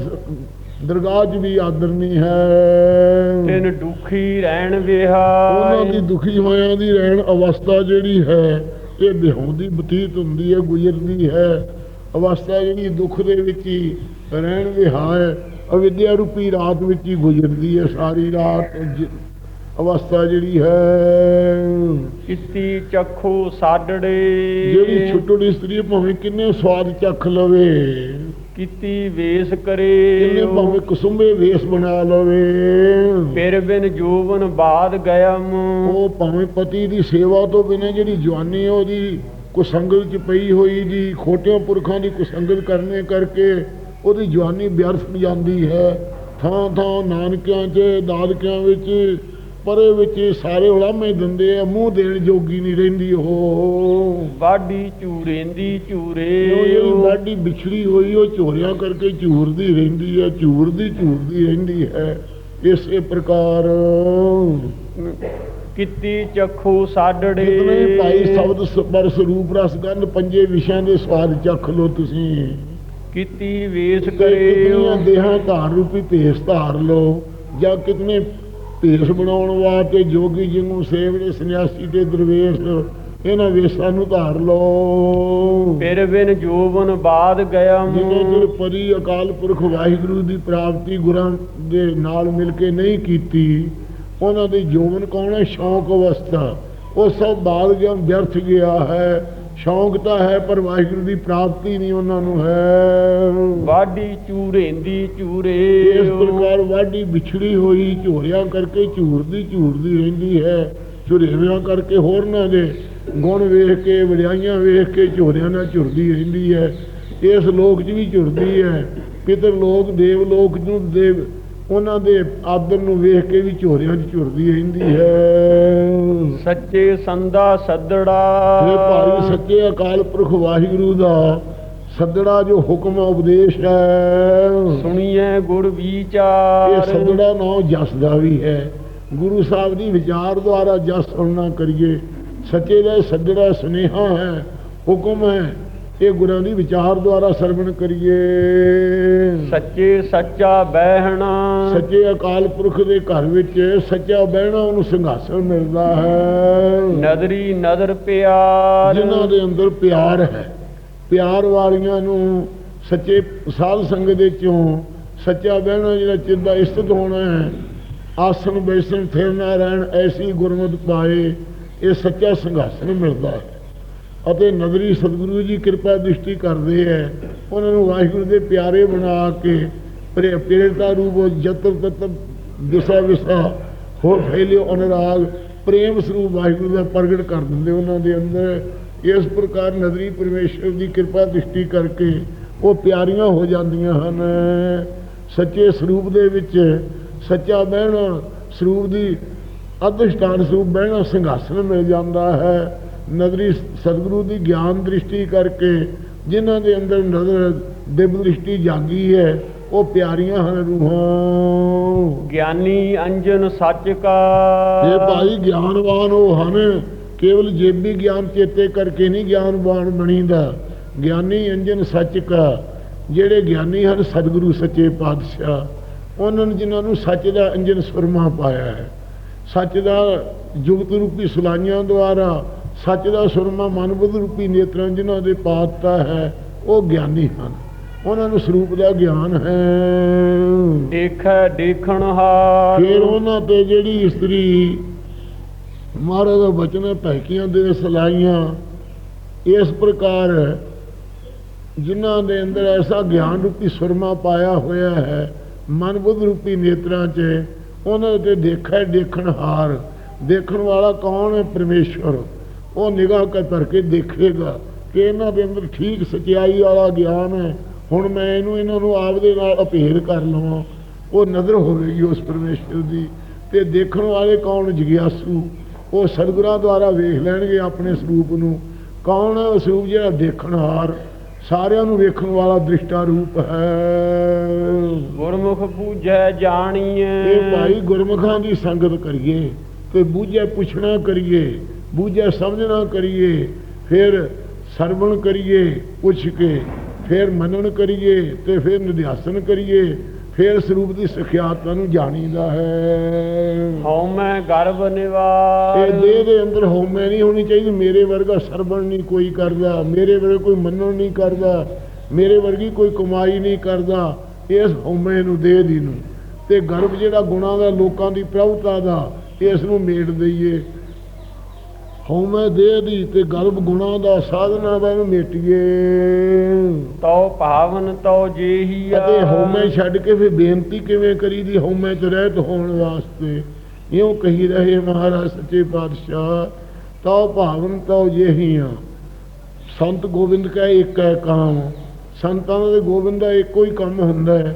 ਦਰਗਾਹ 'ਚ ਵੀ ਆਦਰ ਨਹੀਂ ਹੈ। ਤਿਨ ਦੁਖੀ ਰਹਿਣ ਉਹਨਾਂ ਦੀ ਦੁਖੀ ਹੋਇਆਂ ਦੀ ਰਹਿਣ ਅਵਸਥਾ ਜਿਹੜੀ ਹੈ ਇਹ ਵਿਹੌਂਦੀ ਬਤੀਤ ਹੁੰਦੀ ਹੈ ਗੁਜ਼ਰਦੀ ਹੈ। ਅਵਸਥਾ ਜਿਹੜੀ ਦੁੱਖ ਦੇ ਵਿੱਚ ਹੀ ਰਹਿਣ ਵਿਹਾਰ ਅਵਿਦਿਆ ਰੂਪੀ ਰਾਤ ਵਿੱਚ ਹੀ ਗੁਜ਼ਰਦੀ ਹੈ ਸਾਰੀ ਰਾਤ ਅਵਸਥਾ ਜਿਹੜੀ ਹੈ ਕਿਤੀ ਚੱਖੂ ਸਾਡੜੇ। ਜਿਹੜੀ ਛੁੱਟੜੀ ਇਸਤਰੀ ਭਾਵੇਂ ਕਿੰਨੇ ਸਵਾਦ ਚੱਖ ਲਵੇ ਕਿਤੀ ਵੇਸ ਕਿੰਨੇ ਕਰੇ ਭਾਵੇਂ ਕੁਸੁੰਬੇ ਵੇਸ ਬਣਾ ਲਵੇ। ਫਿਰ ਬਿਨ ਜੋਵਨ ਬਾਦ ਗਇਮ ਉਹ ਭਾਵੇਂ ਪਤੀ ਦੀ ਸੇਵਾ ਤੋਂ ਬਿਨਾਂ ਜਿਹੜੀ ਜਵਾਨੀ ਉਹਦੀ ਕੁਸੰਗਤ ਚ ਪਈ ਹੋਈ ਦੀ ਖੋਟਿਆਂ ਪੁਰਖਾਂ ਦੀ ਕੁਸੰਗਤ ਕਰਨੇ ਕਰਕੇ ਉਹਦੀ ਜਵਾਨੀ ਵਿਅਰਥ ਜਾਂਦੀ ਹੈ। ਥਾਂ ਥਾਂ ਨਾਨਕਿਆਂ 'ਚ ਦਾਦਕਿਆਂ ਵਿੱਚ ਪਰੇ ਵਿੱਚ ਸਾਰੇ ਉਲਾਮੇ ਦਿੰਦੇ ਆ ਮੂੰਹ ਦੇਣ ਜੋਗੀ ਨਹੀਂ ਰਹਿੰਦੀ ਉਹ। ਵਾਢੀ ਚੂਰੇਂਦੀ ਚੂਰੇ। ਉਹ ਬਾਡੀ ਵਿਛੜੀ ਹੋਈ ਉਹ ਚੋਰਿਆਂ ਕਰਕੇ ਝੂਰਦੀ ਰਹਿੰਦੀ ਹੈ ਝੂਰਦੀ ਝੂਰਦੀ ਰਹਿੰਦੀ ਹੈ ਇਸੇ ਪ੍ਰਕਾਰ। ਕਿਤੀ ਚੱਖੂ ਸਾਡੜੇ। ਜਿਤਨੇ ਭਾਈ ਸ਼ਬਦ ਸਬਰ ਸਰੂਪ ਰਸ ਗੰਧ ਪੰਜੇ ਵਿਸ਼ਿਆਂ ਦੇ ਸਵਾਦ ਚੱਖ ਲੋ ਤੁਸੀਂ। ਕਿਤੀ ਵੇਸ ਕਰੇ ਦੇਹਾਂ ਧਾਰ ਰੂਪੀ ਭੇਸ ਧਾਰ ਲੋ ਜਾਂ ਕਿਤਨੇ ਭੇਸ ਬਣਾਉਣ ਵਾਸਤੇ ਜੋਗੀ ਜਿੰਨੂੰ ਸੇਵੜੇ ਸੰਨਿਆਸੀ ਤੇ ਦਰਵੇਸ਼ ਇਹਨਾਂ ਵੇਸਾਂ ਨੂੰ ਧਾਰ ਲਓ। ਫਿਰ ਬਿਨ ਜੋਵਨ ਬਾਦ ਗਇਮ ਜਿਵੇਂ ਚਿਰ ਪਰੀ ਅਕਾਲ ਪੁਰਖ ਵਾਹਿਗੁਰੂ ਦੀ ਪ੍ਰਾਪਤੀ ਗੁਰਾਂ ਦੇ ਨਾਲ ਮਿਲ ਕੇ ਨਹੀਂ ਕੀਤੀ ਉਹਨਾਂ ਦੀ ਜੋਵਨ ਕੌਣ ਹੈ? ਸ਼ੌਕ ਅਵਸਥਾ। ਉਹ ਸਭ ਬਾਦ ਗਿਆ ਵਿਅਰਥ ਗਿਆ ਹੈ। ਸ਼ੌਕ ਤਾਂ ਹੈ ਪਰ ਵਾਹਿਗੁਰੂ ਦੀ ਪ੍ਰਾਪਤੀ ਨਹੀਂ ਉਹਨਾਂ ਨੂੰ ਹੈ। ਵਾਢੀ ਚੂਰੇਂਦੀ ਚੂਰੇ। ਇਸ ਪ੍ਰਕਾਰ ਵਾਢੀ ਵਿਛੜੀ ਹੋਈ ਝੋਰਿਆਂ ਕਰਕੇ ਝੂਰਦੀ ਝੂਰਦੀ ਰਹਿੰਦੀ ਹੈ। ਝੁਰੇਵਿਆਂ ਕਰਕੇ ਹੋਰਨਾਂ ਦੇ ਗੁਣ ਵੇਖ ਕੇ ਵਡਿਆਈਆਂ ਵੇਖ ਕੇ ਝੋਰਿਆਂ ਨਾਲ ਝੁਰਦੀ ਰਹਿੰਦੀ ਹੈ। ਇਸ ਲੋਕ 'ਚ ਵੀ ਝੁਰਦੀ ਹੈ। ਪਿਤਰ ਲੋਕ ਦੇਵ ਲੋਕ ਨੂੰ ਦੇਵ ਉਹਨਾਂ ਦੇ ਆਦਰ ਨੂੰ ਵੇਖ ਕੇ ਵੀ ਝੋਰਿਆਂ 'ਚ ਝੁਰਦੀ ਰਹਿੰਦੀ ਹੈ। ਸੱਚੇ ਸੰਦਾ ਸੱਦੜਾ। ਇਹ ਭਾਈ ਸੱਚੇ ਅਕਾਲ ਪੁਰਖ ਵਾਹਿਗੁਰੂ ਦਾ ਸੱਦੜਾ ਜੋ ਹੁਕਮ ਉਪਦੇਸ਼ ਹੈ। ਸੁਣੀਏ ਗੁਰ ਇਹ ਵਿਚਾਰ ਸੱਦੜਾ ਨਾਂ ਜਸ ਦਾ ਵੀ ਹੈ। ਗੁਰੂ ਸਾਹਿਬ ਦੀ ਵਿਚਾਰ ਦੁਆਰਾ ਜਸ ਸੁਣਨਾ ਕਰੀਏ। ਸੱਚੇ ਦਾ ਸੱਦੜਾ ਸੁਨੇਹਾ ਹੈ ਹੁਕਮ ਹੈ। ਇਹ ਗੁਰਾਂ ਦੀ ਵਿਚਾਰ ਦੁਆਰਾ ਸਰਵਣ ਕਰੀਏ। ਸੱਚੇ ਸੱਚਾ ਬਹਿਣਾ। ਸੱਚੇ ਅਕਾਲ ਪੁਰਖ ਦੇ ਘਰ ਵਿੱਚ ਸੱਚਾ ਬਹਿਣਾ ਉਹਨੂੰ ਸਿੰਘਾਸਨ ਮਿਲਦਾ ਹੈ। ਨਦਰੀ ਨਦਰ ਪਿਆਰ। ਜਿਨ੍ਹਾਂ ਦੇ ਅੰਦਰ ਪਿਆਰ ਹੈ ਪਿਆਰ ਵਾਲੀਆਂ ਨੂੰ ਸੱਚੇ ਸਾਧ ਸੰਗਤ ਦੇ ਚੋਂ ਸੱਚਾ ਬਹਿਣਾ ਜਿਹੜਾ ਚਿੰਦਾ ਇਸਤਤ ਹੋਣਾ ਹੈ ਆਸਣ ਬੈਸਣ ਫਿਰਨਾ ਰਹਿਣ ਐਸੀ ਗੁਰਮਤਿ ਪਾਏ ਇਹ ਸੱਚਾ ਸਿੰਘਾਸਨ ਮਿਲਦਾ ਹੈ। ਅਤੇ ਨਗਰੀ ਸਤਿਗੁਰੂ ਜੀ ਕਿਰਪਾ ਦ੍ਰਿਸ਼ਟੀ ਕਰਦੇ ਹੈ ਉਹਨਾਂ ਨੂੰ ਵਾਹਿਗੁਰੂ ਦੇ ਪਿਆਰੇ ਬਣਾ ਕੇ, ਪ੍ਰੇ- ਪ੍ਰੇਰਤਾ ਰੂਪ ਜਤਰ ਤਤਰ ਦਿਸ਼ਾ ਵਿਸਾ ਹੋ ਫੈਲਿਓ ਅਨੁਰਾਗ, ਪ੍ਰੇਮ ਸਰੂਪ ਵਾਹਿਗੁਰੂ ਦਾ ਪ੍ਰਗਟ ਕਰ ਦਿੰਦੇ ਉਹਨਾਂ ਦੇ ਅੰਦਰ। ਇਸ ਪ੍ਰਕਾਰ ਨਜ਼ਰੀ ਪਰਮੇਸ਼ਰ ਦੀ ਕਿਰਪਾ ਦ੍ਰਿਸ਼ਟੀ ਕਰਕੇ ਉਹ ਪਿਆਰੀਆਂ ਹੋ ਜਾਂਦੀਆਂ ਹਨ। ਸੱਚੇ ਸਰੂਪ ਦੇ ਵਿੱਚ ਸੱਚਾ ਬਹਿਣਾ, ਸਰੂਪ ਦੀ ਅਧਿਸ਼ਟਾਨ ਸਰੂਪ ਬਹਿਣਾ ਸਿੰਘਾਸਨ ਮਿਲ ਜਾਂਦਾ ਹੈ। ਨਗਰੀ ਸਤਿਗੁਰੂ ਦੀ ਗਿਆਨ ਦ੍ਰਿਸ਼ਟੀ ਕਰਕੇ ਜਿਨ੍ਹਾਂ ਦੇ ਅੰਦਰ ਨਜ਼ਰ ਦਿਵ ਦ੍ਰਿਸ਼ਟੀ ਜਾਗੀ ਹੈ ਉਹ ਪਿਆਰੀਆਂ ਹਨ ਰੂਹਾਂ। ਗਿਆਨੀ ਅੰਜਨ ਸੱਚ ਕਾ ਇਹ ਭਾਈ ਗਿਆਨਵਾਨ ਉਹ ਹਨ ਕੇਵਲ ਜੇਬੀ ਗਿਆਨ ਚੇਤੇ ਕਰਕੇ ਨਹੀਂ ਗਿਆਨਵਾਨ ਬਣੀਦਾ। ਗਿਆਨੀ ਅੰਜਨ ਸੱਚ ਕਾ ਜਿਹੜੇ ਗਿਆਨੀ ਹਨ ਸਤਿਗੁਰੂ ਸੱਚੇ ਪਾਤਸ਼ਾਹ ਉਹਨਾਂ ਨੇ ਜਿਨ੍ਹਾਂ ਨੂੰ ਸੱਚ ਦਾ ਅੰਜਨ ਸੁਰਮਾ ਪਾਇਆ ਹੈ। ਸੱਚ ਦਾ ਜੁਗਤ ਰੂਪੀ ਸੁਲਾਈਆਂ ਦੁਆਰਾ ਸੱਚ ਦਾ ਸੁਰਮਾ ਮਨਬੁੱਧ ਰੂਪੀ ਨੇਤਰਾਂ ਜਿਨ੍ਹਾਂ ਦੇ ਪਾਤਤਾ ਹੈ ਉਹ ਗਿਆਨੀ ਹਨ। ਉਹਨਾਂ ਨੂੰ ਸਰੂਪ ਦਾ ਗਿਆਨ ਹੈ। ਦੇਖੈ ਦੇਖਣ ਹਾਰ ਫਿਰ ਉਹਨਾਂ ਤੇ ਜਿਹੜੀ ਇਸਤਰੀ ਮਹਾਰਾਜ ਦਾ ਬਚਨ ਹੈ ਭੈਕੀਆਂ ਦੇ ਸਲਾਈਆਂ ਇਸ ਪ੍ਰਕਾਰ ਜਿਨ੍ਹਾਂ ਦੇ ਅੰਦਰ ਐਸਾ ਗਿਆਨ ਰੂਪੀ ਸੁਰਮਾ ਪਾਇਆ ਹੋਇਆ ਹੈ ਮਨ ਬੁੱਧ ਰੂਪੀ ਨੇਤਰਾਂ 'ਚ ਉਹਨਾਂ ਤੇ ਦੇਖੈ ਦੇਖਣ ਹਾਰ ਦੇਖਣ ਵਾਲਾ ਕੌਣ ਹੈ? ਪਰਮੇਸ਼ਵਰ। ਉਹ ਨਿਗਾਹ ਕਰ ਕੇ ਦੇਖੇਗਾ ਕਿ ਇਹਨਾਂ ਦੇ ਅੰਦਰ ਠੀਕ ਸਚਾਈ ਵਾਲਾ ਗਿਆਨ ਹੈ। ਹੁਣ ਮੈਂ ਇਹਨੂੰ ਇਹਨਾਂ ਨੂੰ ਆਪਦੇ ਨਾਲ ਅਪੇਰ ਕਰ ਲਵਾਂ। ਉਹ ਨਜ਼ਰ ਹੋਵੇਗੀ ਉਸ ਪਰਮੇਸ਼ਰ ਦੀ ਤੇ ਦੇਖਣ ਵਾਲੇ ਕੌਣ ਜਗਿਆਸੂ? ਉਹ ਸਤਿਗੁਰਾਂ ਦੁਆਰਾ ਵੇਖ ਲੈਣਗੇ ਆਪਣੇ ਸਰੂਪ ਨੂੰ। ਕੌਣ ਹੈ ਸਰੂਪ ਜਿਹੜਾ ਦੇਖਣ ਹਾਰ? ਸਾਰਿਆਂ ਨੂੰ ਵੇਖਣ ਵਾਲਾ ਦ੍ਰਿਸ਼ਟਾ ਰੂਪ ਹੈ। ਗੁਰਮੁਖ ਪੂਜੈ ਜਾਣੀਏ ਇਹ ਭਾਈ ਗੁਰਮੁਖਾਂ ਦੀ ਸੰਗਤ ਕਰੀਏ ਤੇ ਬੂਝੇ ਪੁੱਛਣਾ ਕਰੀਏ। ਬੂਝੇ ਸਮਝਣਾ ਕਰੀਏ ਫਿਰ ਸਰਵਣ ਕਰੀਏ ਪੁੱਛ ਕੇ ਫਿਰ ਮਨਨ ਕਰੀਏ ਤੇ ਫਿਰ ਨਿਧਿਆਸਨ ਕਰੀਏ ਫਿਰ ਸਰੂਪ ਦੀ ਸਖਿਆਤਾ ਨੂੰ ਜਾਣੀਦਾ ਹੈ। ਹਉ ਮੈਂ ਗਰਭ ਇਹ ਨਿਵਾਰ ਦੇਹ ਦੇ ਅੰਦਰ ਹਉਮੈ ਨਹੀਂ ਹੋਣੀ ਚਾਹੀਦੀ ਮੇਰੇ ਵਰਗਾ ਸਰਵਣ ਨਹੀਂ ਕੋਈ ਕਰਦਾ ਮੇਰੇ ਵਰਗਾ ਕੋਈ ਮੰਨਣ ਨਹੀਂ ਕਰਦਾ ਮੇਰੇ ਵਰਗੀ ਕੋਈ ਕਮਾਈ ਨਹੀਂ ਕਰਦਾ ਇਸ ਹਉਮੈ ਨੂੰ ਦੇਹ ਦੀ ਨੂੰ। ਤੇ ਗਰਭ ਜਿਹੜਾ ਗੁਣਾਂ ਦਾ ਲੋਕਾਂ ਦੀ ਪ੍ਰਭੁਤਾ ਦਾ ਇਸ ਨੂੰ ਮੇਟ ਦਈਏ। ਹਉਮੈ ਦੇਹ ਦੀ ਤੇ ਗਰਭ ਗੁਣਾਂ ਦਾ ਸਾਧਨਾ ਦਾ ਇਹਨੂੰ ਮੇਟੀਏ। ਤਉ ਭਾਵਨ ਤਉ ਜੇਹੀ ਅਤੇ ਹਉਮੈ ਛੱਡ ਕੇ ਫਿਰ ਬੇਨਤੀ ਕਿਵੇਂ ਕਰੀਦੀ? ਹਉਮੈ ਚ ਰਹਿਤ ਹੋਣ ਵਾਸਤੇ ਇਉਂ ਕਹੀ ਰਹੇ ਮਹਾਰਾਜ ਸੱਚੇ ਪਾਤਸ਼ਾਹ ਤਉ ਭਾਵਨ ਤਉ ਜਿਹੀਆਂ। ਸੰਤ ਗੋਬਿੰਦ ਕਾ ਇੱਕ ਹੈ ਕਾਮ ਸੰਤਾਂ ਦੇ ਗੋਬਿੰਦ ਦਾ ਇੱਕੋ ਹੀ ਕੰਮ ਹੁੰਦਾ ਹੈ।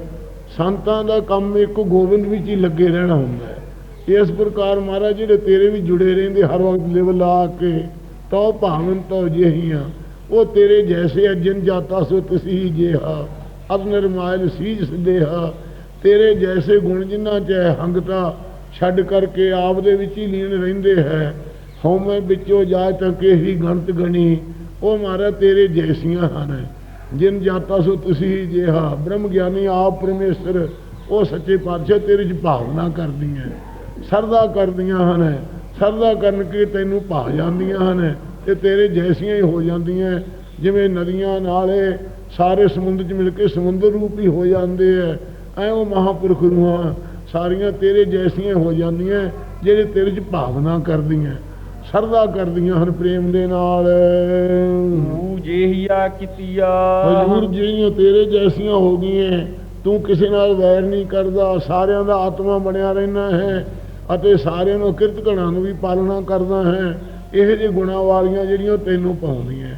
ਸੰਤਾਂ ਦਾ ਕੰਮ ਇੱਕੋ ਗੋਬਿੰਦ ਵਿੱਚ ਹੀ ਲੱਗੇ ਰਹਿਣਾ ਹੁੰਦਾ ਹੈ। ਇਸ ਪ੍ਰਕਾਰ ਮਹਾਰਾਜ ਜਿਹੜੇ ਤੇਰੇ ਵੀ ਜੁੜੇ ਰਹਿੰਦੇ ਹਰ ਵਕਤ ਲਿਵ ਲਾ ਕੇ, ਤਉ ਭਾਵਨ ਤਉ ਜਿਹੀਆਂ, ਉਹ ਤੇਰੇ ਜੈਸੇ ਅਜਨ ਜਾਤਾ ਸੋ ਤਸੀ ਜਿਹਾ ਅਬ ਨਿਰਮਾਇਲ ਸੀਜ ਸੰਦੇਹਾ ਤੇਰੇ ਜੈਸੇ ਗੁਣ ਜਿਨ੍ਹਾਂ ਚ ਹੈ ਹੰਗਤਾ, ਛੱਡ ਕਰਕੇ ਆਪ ਦੇ ਵਿੱਚ ਹੀ ਲੀਨ ਰਹਿੰਦੇ ਹੈ ਹਉਮੈ ਵਿੱਚੋਂ ਜਾ ਤੱਕੇ ਹੀ ਗਣਤ ਗਣੀ, ਉਹ ਮਹਾਰਾਜ ਤੇਰੇ ਜੈਸੀਆਂ ਹਨ, ਜਿਨ ਜਾਤਾ ਸੋ ਤੁਸੀਂ ਜਿਹਾ, ਬ੍ਰਹਮ ਗਿਆਨੀ ਆਪ ਪਰਮੇਸ਼ਰ, ਉਹ ਸੱਚੇ ਪਾਤਸ਼ਾਹ ਤੇਰੇ ਚ ਭਾਵਨਾ ਕਰਦੀਆਂ ਸਰਦਾ ਕਰਦੀਆਂ ਹਨ। ਸਰਦਾ ਕਰਨ ਕੇ ਤੈਨੂੰ ਭਾ ਜਾਂਦੀਆਂ ਹਨ। ਤੇ ਤੇਰੇ ਜੈਸੀਆਂ ਹੀ ਹੋ ਜਾਂਦੀਆਂ ਜਿਵੇਂ ਨਦੀਆਂ ਨਾਲੇ ਸਾਰੇ ਸਮੁੰਦਰ 'ਚ ਮਿਲ ਕੇ ਸਮੁੰਦਰ ਰੂਪ ਹੀ ਹੋ ਜਾਂਦੇ ਐ। ਐ ਉਹ ਮਹਾਪੁਰਖ ਰੂਹਾਂ ਸਾਰੀਆਂ ਤੇਰੇ ਜੈਸੀਆਂ ਹੋ ਜਾਂਦੀਆਂ ਜਿਹੜੇ ਤੇਰੇ 'ਚ ਭਾਵਨਾ ਕਰਦੀਆਂ ਸਰਦਾ ਕਰਦੀਆਂ ਹਨ ਪ੍ਰੇਮ ਦੇ ਨਾਲ। ਤੂੰ ਜੇਹੀਆ ਕੀਤੀਆ। ਹਜ਼ੂਰ ਜਿਹੜੀਆਂ ਤੇਰੇ ਜੈਸੀਆਂ ਹੋ ਗਈਆਂ ਤੂੰ ਕਿਸੇ ਨਾਲ ਵੈਰ ਨਹੀਂ ਕਰਦਾ। ਸਾਰਿਆਂ ਦਾ ਆਤਮਾ ਬਣਿਆ ਰਹਿਣਾ ਹੈ। ਅਤੇ ਸਾਰਿਆਂ ਨੂੰ ਕਿਰਤ ਘਣਾ ਨੂੰ ਵੀ ਪਾਲਣਾ ਕਰਦਾ ਹੈ। ਇਹ ਜਿਹੇ ਗੁਣਾਂ ਵਾਲੀਆਂ ਜਿਹੜੀਆਂ ਤੈਨੂੰ ਪਾਉਂਦੀਆਂ।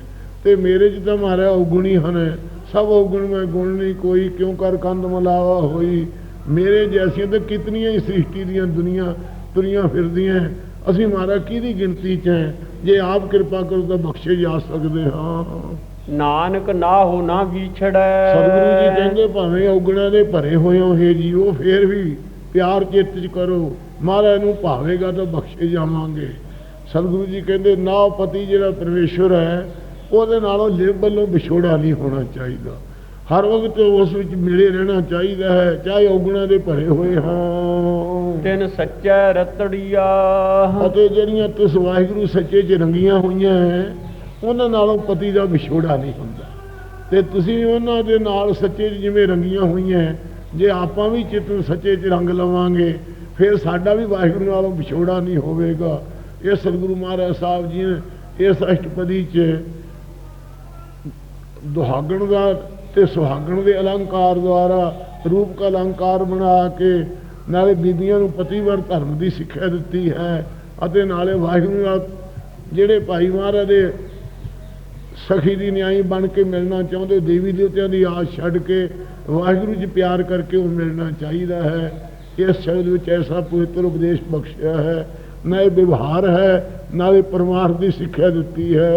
ਤੇ ਮੇਰੇ ਚ ਤਾਂ ਮਾਰਿਆ ਔਗੁਣੀ ਹਨ। ਸਭ ਔਗੁਣ ਮੈਂ ਗੁਣ ਨਹੀਂ ਕੋਈ ਕਿਉਂ ਕਰ ਕੰਧ ਮਲਾਵਾ ਹੋਈ? ਮੇਰੇ ਜੈਸੀਆਂ ਤਾਂ ਕਿਤਨੀਆਂ ਹੀ ਸ੍ਰਿਸ਼ਟੀ ਦੀਆਂ ਦੁਨੀਆ ਤੁਰੀਆਂ ਫਿਰਦੀਆਂ ਅਸੀਂ ਮਾਰਾ ਕਿਹਦੀ ਗਿਣਤੀ ਚ ਹੈ? ਜੇ ਆਪ ਕਿਰਪਾ ਕਰੋ ਤਾਂ ਬਖਸ਼ੇ ਜਾ ਸਕਦੇ ਹਾਂ। ਨਾਨਕ ਨਾ ਹੋ ਨਾ ਵਿਛੜੈ। ਸਤਿਗੁਰੂ ਜੀ ਕਹਿੰਦੇ ਭਾਵੇਂ ਔਗਣਾਂ ਦੇ ਭਰੇ ਹੋਏ ਹੋ ਹੇ ਜੀਓ ਫੇਰ ਵੀ ਪਿਆਰ ਚਿੱਤ ਚ ਕਰੋ। ਮਹਾਰਾਜ ਨੂੰ ਭਾਵੇਗਾ ਤਾਂ ਬਖਸ਼ੇ ਜਾਵਾਂਗੇ। ਸਤਿਗੁਰੂ ਜੀ ਕਹਿੰਦੇ ਨਾ ਪਤੀ ਜਿਹੜਾ ਪਰਮੇਸ਼ਵਰ ਹੈ ਉਹਦੇ ਨਾਲੋਂ ਲਿਵ ਵੱਲੋਂ ਵਿਛੋੜਾ ਨਹੀਂ ਹੋਣਾ ਚਾਹੀਦਾ। ਹਰ ਵਕਤ ਉਸ ਵਿੱਚ ਮਿਲੇ ਰਹਿਣਾ ਚਾਹੀਦਾ ਹੈ ਚਾਹੇ ਔਗਣਾਂ ਦੇ ਭਰੇ ਹੋਏ ਹਾਂ ਤਿਨ ਸੱਚੈ ਰਤੜੀਆ। ਅਤੇ ਜਿਹੜੀਆਂ ਤਿਸ ਵਾਹਿਗੁਰੂ ਸੱਚੇ ਚ ਰੰਗੀਆਂ ਹੋਈਆਂ ਹੈ ਉਹਨਾਂ ਨਾਲੋਂ ਪਤੀ ਦਾ ਵਿਛੋੜਾ ਨਹੀਂ ਹੁੰਦਾ। ਤੇ ਤੁਸੀਂ ਉਹਨਾਂ ਦੇ ਨਾਲ ਸੱਚੇ ਜਿਵੇਂ ਰੰਗੀਆਂ ਹੋਈਆਂ ਜੇ ਆਪਾਂ ਵੀ ਚਿੱਤ ਸੱਚੇ 'ਚ ਰੰਗ ਲਵਾਂਗੇ ਫਿਰ ਸਾਡਾ ਵੀ ਵਾਹਿਗੁਰੂ ਨਾਲੋਂ ਵਿਛੋੜਾ ਨਹੀਂ ਹੋਵੇਗਾ। ਇਹ ਸਤਿਗੁਰੂ ਮਹਾਰਾਜ ਸਾਹਿਬ ਜੀ ਨੇ ਇਸ ਅਸ਼ਟਪਦੀ 'ਚ ਦੁਹਾਗਣ ਦਾ ਤੇ ਸੁਹਾਗਣ ਦੇ ਅਲੰਕਾਰ ਦੁਆਰਾ ਰੂਪ ਕਾ ਅਲੰਕਾਰ ਬਣਾ ਕੇ ਨਾਲੇ ਬੀਬੀਆਂ ਨੂੰ ਪਤੀਵਰ ਧਰਮ ਦੀ ਸਿੱਖਿਆ ਦਿੱਤੀ ਹੈ ਅਤੇ ਨਾਲੇ ਵਾਹਿਗੁਰੂ ਨਾਲ ਜਿਹੜੇ ਭਾਈ ਮਹਾਰਾਜ ਦੇ ਸਖੀ ਦੀ ਨਿਆਈ ਬਣ ਕੇ ਮਿਲਣਾ ਚਾਹੁੰਦੇ, ਦੇਵੀ ਦੇਵਤਿਆਂ ਦੀ ਆਸ ਛੱਡ ਕੇ ਵਾਹਿਗੁਰੂ ਜੀ ਪਿਆਰ ਕਰਕੇ ਉਹ ਮਿਲਣਾ ਚਾਹੀਦਾ ਹੈ। ਇਸ ਸ਼ਬਦ ਵਿੱਚ ਐਸਾ ਪਵਿੱਤਰ ਉਪਦੇਸ਼ ਬਖਸ਼ਿਆ ਹੈ, ਨਾ ਇਹ ਵਿਵਹਾਰ ਹੈ, ਨਾ ਇਹ ਪਰਮਾਰਥ ਦੀ ਸਿੱਖਿਆ ਦਿੱਤੀ ਹੈ।